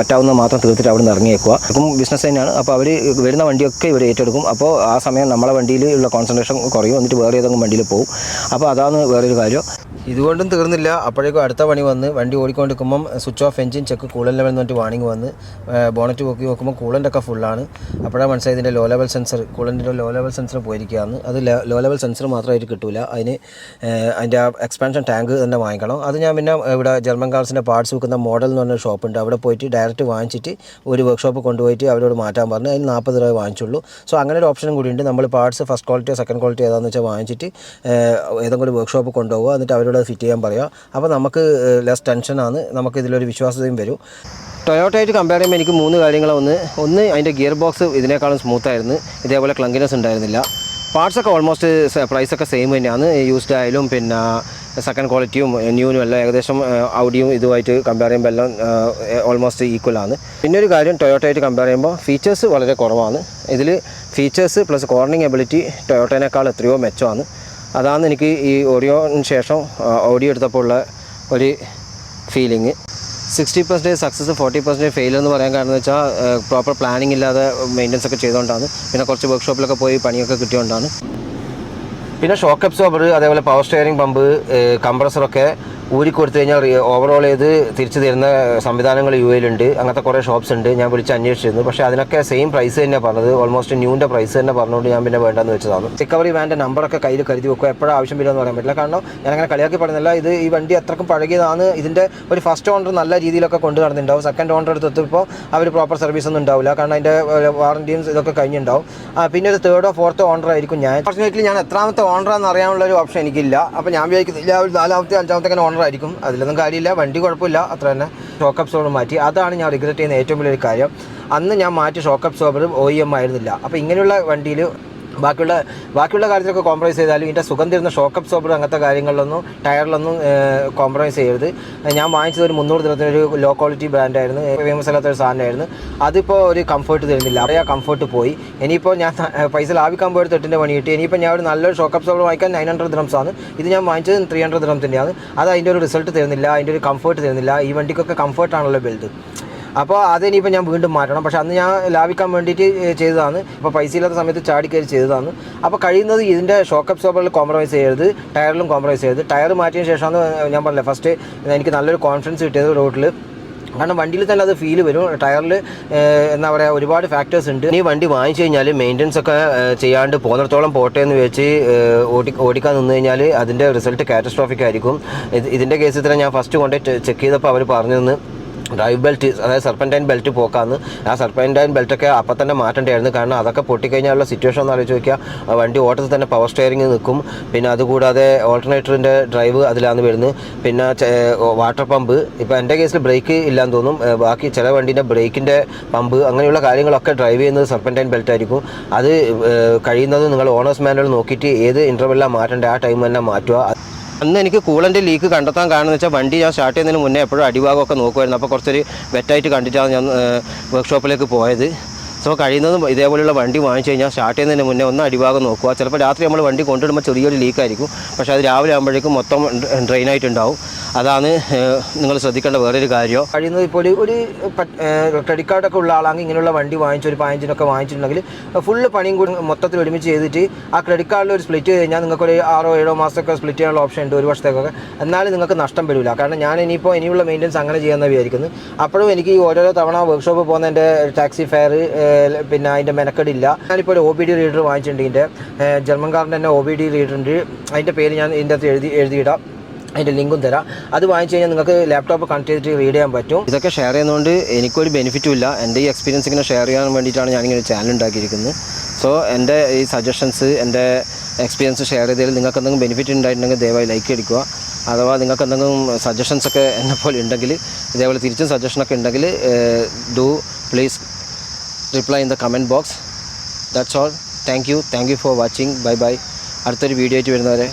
പറ്റാവുന്ന മാത്രം തീർത്തിട്ട് അവിടെ നിന്ന് ഇറങ്ങിയേക്കുക. അപ്പം ബിസിനസ് തന്നെയാണ്. അപ്പോൾ അവർ വരുന്ന വണ്ടിയൊക്കെ ഇവർ ഏറ്റെടുക്കും. അപ്പോൾ ആ സമയം നമ്മളെ വണ്ടിയിൽ ഉള്ള കോൺസെൻട്രേഷൻ കുറയും എന്നിട്ട് വേറെ ഏതെങ്കിലും വണ്ടിയിൽ പോകും. അപ്പോൾ അതാണ് വേറൊരു കാര്യം. ഇതുകൊണ്ടും തീർന്നില്ല. അപ്പോഴേക്കും അടുത്ത പണി വന്ന് വണ്ടി ഓടിക്കൊണ്ടിരിക്കുമ്പം switch off engine check coolant level എന്ന് പറഞ്ഞിട്ട് വാണിംഗ് വന്ന് ബോണറ്റ് പൊക്കി നോക്കുമ്പോൾ കൂളന്റ് ഒക്കെ ഫുള്ളാണ് അപ്പോഴാണ് മനസ്സിലായി ഇതിന്റെ ലോ ലെവൽ സെൻസർ കൂളന്റെ ലോ ലെവൽ സെൻസർ പോയിരിക്കുകയാണ്. അത് ലോ ലെവൽ സെൻസർ മാത്രമായിട്ട് കിട്ടില്ല അതിന് അതിന്റെ ആ എക്സ്പാൻഷൻ ടാങ്ക് തന്നെ വാങ്ങിക്കണം. അത് ഞാൻ പിന്നെ ഇവിടെ ജർമ്മൻ കാർസിന്റെ പാർട്സ് വിൽക്കുന്ന മോഡൽ എന്ന് പറഞ്ഞ ഷോപ്പുണ്ട് അവിടെ പോയിട്ട് ഡയറക്റ്റ് വാങ്ങിച്ചിട്ട് ഒരു വർക്ക്ഷോപ്പ് കൊണ്ടുപോയിട്ട് അവരോട് മാറ്റാൻ പറഞ്ഞു. അതിന് നാൽപ്പത് രൂപ വാങ്ങിച്ചുള്ളൂ. സോ അങ്ങനെ ഒരു ഓപ്ഷനും കൂടി ഉണ്ട്. നമ്മൾ പാർട്സ് ഫസ്റ്റ് ക്വാളിറ്റിയോ സെക്കൻഡ് ക്വാളിറ്റി ഏതാണെന്ന് വെച്ചാൽ വാങ്ങിച്ചിട്ട് ഏതെങ്കിലും ഒരു വർക്ക്ഷോപ്പ് കൊണ്ടുപോകുക എന്നിട്ട് അവരോട് ഫിറ്റ് ചെയ്യാൻ പറയുക അപ്പോൾ നമുക്ക് ലെസ് ടെൻഷനാണ് നമുക്ക് ഇതിലൊരു വിശ്വാസതയും വരും. ടൊയോട്ടയായിട്ട് കമ്പയർ ചെയ്യുമ്പോൾ എനിക്ക് മൂന്ന് കാര്യങ്ങൾ ഒന്ന് ഒന്ന് അതിന്റെ ഗിയർ ബോക്സ് ഇതിനേക്കാളും സ്മൂത്ത് ആയിരുന്നു. ഇതേപോലെ ക്ലങ്കിനെസ് ഉണ്ടായിരുന്നില്ല. പാർട്സൊക്കെ ഓൾമോസ്റ്റ് പ്രൈസൊക്കെ സെയിം തന്നെയാണ്. യൂസ്ഡ് ആയാലും പിന്നെ സെക്കൻഡ് ക്വാളിറ്റിയും ന്യൂനും എല്ലാം ഏകദേശം ഔഡിയും ഇതുമായിട്ട് കമ്പയർ ചെയ്യുമ്പോൾ എല്ലാം ഓൾമോസ്റ്റ് ഈക്വലാണ് പിന്നെ ഒരു കാര്യം ടൊയോട്ടയായിട്ട് കമ്പയർ ചെയ്യുമ്പോൾ ഫീച്ചേഴ്സ് വളരെ കുറവാണ്. ഇതിൽ ഫീച്ചേഴ്സ് പ്ലസ് കോർണിംഗ് എബിലിറ്റി ടൊയോട്ടേനേക്കാൾ എത്രയോ മെച്ചമാണ്. അതാണ് എനിക്ക് ഈ ഓഡിയോന് ശേഷം ഓഡിയോ എടുത്തപ്പോൾ ഉള്ള ഒരു feeling sixty percentage success forty percentage fail എന്ന് പറയാൻ കാരണം എന്ന് വെച്ചാൽ പ്രോപ്പർ പ്ലാനിങ് ഇല്ലാതെ മെയിന്റനൻസ് ഒക്കെ ചെയ്തുകൊണ്ടാണ്. പിന്നെ കുറച്ച് വർക്ക്ഷോപ്പിലൊക്കെ പോയി പണിയൊക്കെ കിട്ടിയോണ്ടാണ്. പിന്നെ ഷോക്ക് അബ്സോർബർ അതേപോലെ പവർ സ്റ്റിയറിംഗ് പമ്പ് കംപ്രസറൊക്കെ ഊരി കൊടുത്തു കഴിഞ്ഞാൽ ഓവറോൾ ചെയ്ത് തിരിച്ചു തരുന്ന സംവിധാനങ്ങൾ യു എയിലുണ്ട് അങ്ങനത്തെ കുറേ ഷോപ്സ് ഉണ്ട്. ഞാൻ വിളിച്ച് അന്വേഷിച്ചിരുന്നു. പക്ഷേ അതിനൊക്കെ സെയിം പ്രൈസ് തന്നെ പറഞ്ഞത്. ഓൾമോസ്റ്റ് ന്യൂന്റെ പ്രൈസ് തന്നെ പറഞ്ഞുകൊണ്ട് ഞാൻ പിന്നെ വേണ്ടെന്ന് വെച്ചതാണ്. റിക്കവറി വാന്റെ നമ്പറൊക്കെ കയ്യിൽ കരുതി വെക്കുക. എപ്പോഴും ആവശ്യം വരുമെന്ന് പറയാൻ പറ്റില്ല. കാരണം ഞാൻ അങ്ങനെ കളിയാക്കി പറയുന്നില്ല ഇത് ഈ വണ്ടി അത്രക്കും പഴകിയതാണ്. ഇതിന്റെ ഒരു ഫസ്റ്റ് ഓണർ നല്ല രീതിയിലൊക്കെ കൊണ്ടു നടന്നിട്ടുണ്ടാവും. സെക്കൻഡ് ഓണർ എടുത്തെത്തിയപ്പോൾ അവർ പ്രോപ്പർ സർവീസ് ഒന്നും ഉണ്ടാവില്ല. കാരണം അതിന്റെ വാറണ്ടിയും ഇതൊക്കെ കഴിഞ്ഞിട്ടുണ്ടാവും. പിന്നെ ഒരു തേർഡോ ഫോർത്തോ ഓണർ ആയിരിക്കും ഞാൻ. ഫോർച്ചുനേറ്റ്ലി ഞാൻ എത്രാമത്തെ ഓണർ എന്ന് അറിയാനുള്ള ഒരു ഓപ്ഷൻ എനിക്കില്ല. അപ്പോൾ ഞാൻ വിചാരിക്കുന്നില്ല ഒരു നാലാമത്തെ അഞ്ചാമത്തെ ഓണർ ആയിരിക്കും അതിലൊന്നും കാര്യമില്ല. വണ്ടി കുഴപ്പമില്ല. അത്ര തന്നെ ഷോക്ക് അബ്സോർബർ മാറ്റി. അതാണ് ഞാൻ റിഗ്രറ്റ് ചെയ്യുന്ന ഏറ്റവും വലിയൊരു കാര്യം. അന്ന് ഞാൻ മാറ്റി ഷോക്ക് അബ്സോർബറും ഒ ഇ എം ആയിരുന്നില്ല. അപ്പോൾ ഇങ്ങനെയുള്ള വണ്ടിയിൽ ബാക്കിയുള്ള ബാക്കിയുള്ള കാര്യത്തിലൊക്കെ കോംപ്രമൈസ് ചെയ്താലും ഇതിന്റെ സുഖം തരുന്ന ഷോക്ക് അബ്സോർബർ അങ്ങനത്തെ കാര്യങ്ങളിലൊന്നും ടയറിലൊന്നും കോംപ്രമൈസ് ചെയ്യരുത്. ഞാൻ വാങ്ങിച്ചത് ഒരു മുന്നൂറ് ഒരു ലോ ക്വാളിറ്റി ബ്രാൻഡായിരുന്നു ഫേമസ് അല്ലാത്ത ഒരു സാധനമായിരുന്നു. അതിപ്പോൾ ഒരു കംഫർട്ട് തരുന്നില്ല. അറിയാ കംഫർട്ട് പോയി. ഇനിയിപ്പോൾ ഞാൻ പൈസ ലാഭിക്കാൻ പോയൊരു തെട്ടിന്റെ പണി കിട്ടി. ഇനിയിപ്പോൾ ഞാൻ ഒരു നല്ലൊരു ഷോക്ക് അബ്സോർബർ വാങ്ങിക്കാൻ നയൻ ഹൺഡ്രഡ് ദ്രംസ് ആണ്. ഇത് ഞാൻ വാങ്ങിച്ചത് ത്രീ ഹൺഡ്രഡ് ദ്രംസിന്റെയാണ് അത് അതിന്റെ ഒരു റിസൾട്ട് തരുന്നില്ല. അതിന്റെ ഒരു കംഫർട്ട് തരുന്നില്ല. ഈ വണ്ടിക്കൊക്കെ കംഫർട്ടാണല്ലോ ബെൽറ്റ് അപ്പോൾ അതിനിപ്പോൾ ഞാൻ വീണ്ടും മാറ്റണം. പക്ഷേ അന്ന് ഞാൻ ലാഭിക്കാൻ വേണ്ടിയിട്ട് ചെയ്തതാണ്. ഇപ്പോൾ പൈസ ഇല്ലാത്ത സമയത്ത് ചാടിക്കയറി ചെയ്തതാണ്. അപ്പോൾ കഴിയുന്നത് ഇതിന്റെ ഷോക്ക് അബ്സോർബറിൽ കോംപ്രമൈസ് ചെയ്യരുത്. ടയറിലും കോംപ്രമൈസ് ചെയ്യരുത്. ടയർ മാറ്റിയതിന് ശേഷമാണ് ഞാൻ പറഞ്ഞില്ല ഫസ്റ്റ് എനിക്ക് നല്ലൊരു കോൺഫിഡൻസ് കിട്ടിയത് റോഡിൽ കാരണം വണ്ടിയിൽ തന്നെ അത് ഫീൽ വരും. ടയറിൽ എന്താ പറയുക ഒരുപാട് ഫാക്ടേഴ്സ് ഉണ്ട്. ഈ വണ്ടി വാങ്ങിച്ചു കഴിഞ്ഞാൽ മെയിന്റനൻസ് ഒക്കെ ചെയ്യാണ്ട് പോകുന്നിടത്തോളം പോട്ടെ എന്ന് വെച്ച് ഓടി ഓടിക്കാൻ നിന്ന് കഴിഞ്ഞാൽ അതിന്റെ റിസൾട്ട് കാറ്റസ്ട്രോഫിക് ആയിരിക്കും. ഇത് ഇതിന്റെ കേസിൽ തന്നെ ഞാൻ ഫസ്റ്റ് കൊണ്ടുപോയി ചെക്ക് ചെയ്തപ്പോൾ അവർ പറഞ്ഞു തന്ന് ഡ്രൈവ് ബെൽറ്റ് അതായത് സർപ്പന്റൈൻ ബെൽറ്റ് പോക്കാന്ന്. ആ സർപ്പന്റൈൻ ബെൽറ്റൊക്കെ അപ്പം തന്നെ മാറ്റേണ്ടായിരുന്നു കാരണം അതൊക്കെ പൊട്ടിക്കഴിഞ്ഞാലുള്ള സിറ്റുവേഷൻ ഒന്ന് ആലോചിച്ച് നോക്കിയാൽ വണ്ടി ഓട്ടത്തിൽ തന്നെ പവർ സ്റ്റിയറിംഗ് നിൽക്കും. പിന്നെ അതുകൂടാതെ ഓൾട്ടർനേറ്ററിന്റെ ഡ്രൈവ് അതിലാണ് വരുന്നത് പിന്നെ വാട്ടർ പമ്പ് ഇപ്പോൾ എന്റെ കേസിൽ ബ്രേക്ക് ഇല്ലാന്ന് തോന്നും. ബാക്കി ചില വണ്ടീന്റെ ബ്രേക്കിന്റെ പമ്പ് അങ്ങനെയുള്ള കാര്യങ്ങളൊക്കെ ഡ്രൈവ് ചെയ്യുന്നത് സർപ്പന്റൈൻ ബെൽറ്റ് ആയിരിക്കും. അത് കഴിയുന്നത് നിങ്ങൾ ഓണേഴ്സ് മാനുവൽ നോക്കിയിട്ട് ഏത് ഇന്റർവെല്ലാണ് മാറ്റേണ്ടത് ആ ടൈം തന്നെ മാറ്റുക. അന്ന് എനിക്ക് കൂളന്റെ ലീക്ക് കണ്ടെത്താൻ കാരണം വെച്ചാൽ വണ്ടി ഞാൻ സ്റ്റാർട്ട് ചെയ്യുന്നതിന് മുന്നേ എപ്പോഴും അടിഭാഗമൊക്കെ നോക്കുമായിരുന്നു അപ്പോൾ കുറച്ചൊരു വെറ്റായിട്ട് കണ്ടിട്ടാണ് ഞാൻ വർക്ക്ഷോപ്പിലേക്ക് പോയത്. സോ കഴിയുന്നതും ഇതേപോലെയുള്ള വണ്ടി വാങ്ങിച്ചു കഴിഞ്ഞാൽ സ്റ്റാർട്ട് ചെയ്യുന്നതിന് മുന്നേ ഒന്ന് അടിഭാഗം നോക്കുക. ചിലപ്പോൾ രാത്രി നമ്മൾ വണ്ടി കൊണ്ടിടുമ്പോൾ ചെറിയൊരു ലീക്കായിരിക്കും പക്ഷേ അത് രാവിലെ ആകുമ്പോഴേക്കും മൊത്തം ഡ്രെയിൻ ആയിട്ടുണ്ടാവും അതാണ് നിങ്ങൾ ശ്രദ്ധിക്കേണ്ട വേറൊരു കാര്യം? കഴിയുന്നത് ഇപ്പോൾ ഒരു ക്രെഡിറ്റ് കാർഡൊക്കെ ഉള്ള ആളാണെങ്കിൽ ഇങ്ങനെയുള്ള വണ്ടി വാങ്ങിച്ച് ഒരു പതിനഞ്ചിനൊക്കെ വാങ്ങിച്ചിട്ടുണ്ടെങ്കിൽ ഫുള്ള് പണിയും കൂടി മൊത്തത്തിൽ ഒരുമിച്ച് ചെയ്തിട്ട് ആ ക്രെഡിറ്റ് കാർഡിൽ ഒരു സ്പ്ലിറ്റ് ചെയ്ത് കഴിഞ്ഞാൽ നിങ്ങൾക്ക് ഒരു ആറോ ഏഴോ മാസമൊക്കെ സ്പ്ലിറ്റ് ചെയ്യാനുള്ള ഓപ്ഷൻ ഉണ്ട് ഒരു വർഷത്തേക്കൊക്കെ. എന്നാലും നിങ്ങൾക്ക് നഷ്ടം വരില്ല. കാരണം ഞാൻ ഇനിയിപ്പോൾ ഇനിയുള്ള മെയിന്റെനൻസ് അങ്ങനെ ചെയ്യാമെന്ന് വിചാരിക്കുന്നു. അപ്പോഴും എനിക്ക് ഓരോരോ തവണ വർക്ക്ഷോപ്പ് പോകുന്നതിന്റെ ടാക്സി ഫെയർ പിന്നെ അതിന്റെ മെനക്കെടില്ല ഞാനിപ്പോൾ ഒരു ഒ ബി ഡി റീഡർ വാങ്ങിച്ചിട്ടുണ്ട്. ഇതിന്റെ ജർമ്മൻകാരന്റെ തന്നെ ഒ ബി ഡി റീഡർ ഉണ്ട്. അതിന്റെ പേര് ഞാൻ ഇതിന്റെ അകത്ത് എഴുതി എഴുതിയിടാം. അതിന്റെ ലിങ്കും തരാം. അത് വാങ്ങിച്ചു കഴിഞ്ഞാൽ നിങ്ങൾക്ക് ലാപ്ടോപ്പ് കണക്ട് ചെയ്തിട്ട് റീഡ് ചെയ്യാൻ പറ്റും. ഇതൊക്കെ ഷെയർ ചെയ്യുന്നതുകൊണ്ട് എനിക്കൊരു ബെനിഫിറ്റും ഇല്ല. എന്റെ ഈ എക്സ്പീരിയൻസ് ഇങ്ങനെ ഷെയർ ചെയ്യാൻ വേണ്ടിയിട്ടാണ് ഞാനിങ്ങനെ ചാനൽ ഉണ്ടാക്കിയിരിക്കുന്നത്. സോ എന്റെ ഈ സജഷൻസ് എന്റെ എക്സ്പീരിയൻസ് ഷെയർ ചെയ്തതിൽ നിങ്ങൾക്ക് എന്തെങ്കിലും ബെനിഫിറ്റ് ഉണ്ടായിട്ടുണ്ടെങ്കിൽ ദയവായി ലൈക്ക് അടിക്കുക. അഥവാ നിങ്ങൾക്ക് എന്തെങ്കിലും സജഷൻസ് ഒക്കെ എന്നെ പോലെ ഉണ്ടെങ്കിൽ ഇതേപോലെ തിരിച്ചും സജഷനൊക്കെ ഉണ്ടെങ്കിൽ do please reply in the comment box that's all thank you thank you for watching bye bye അടുത്തൊരു വീഡിയോ ആയിട്ട് വരുന്നവരെ.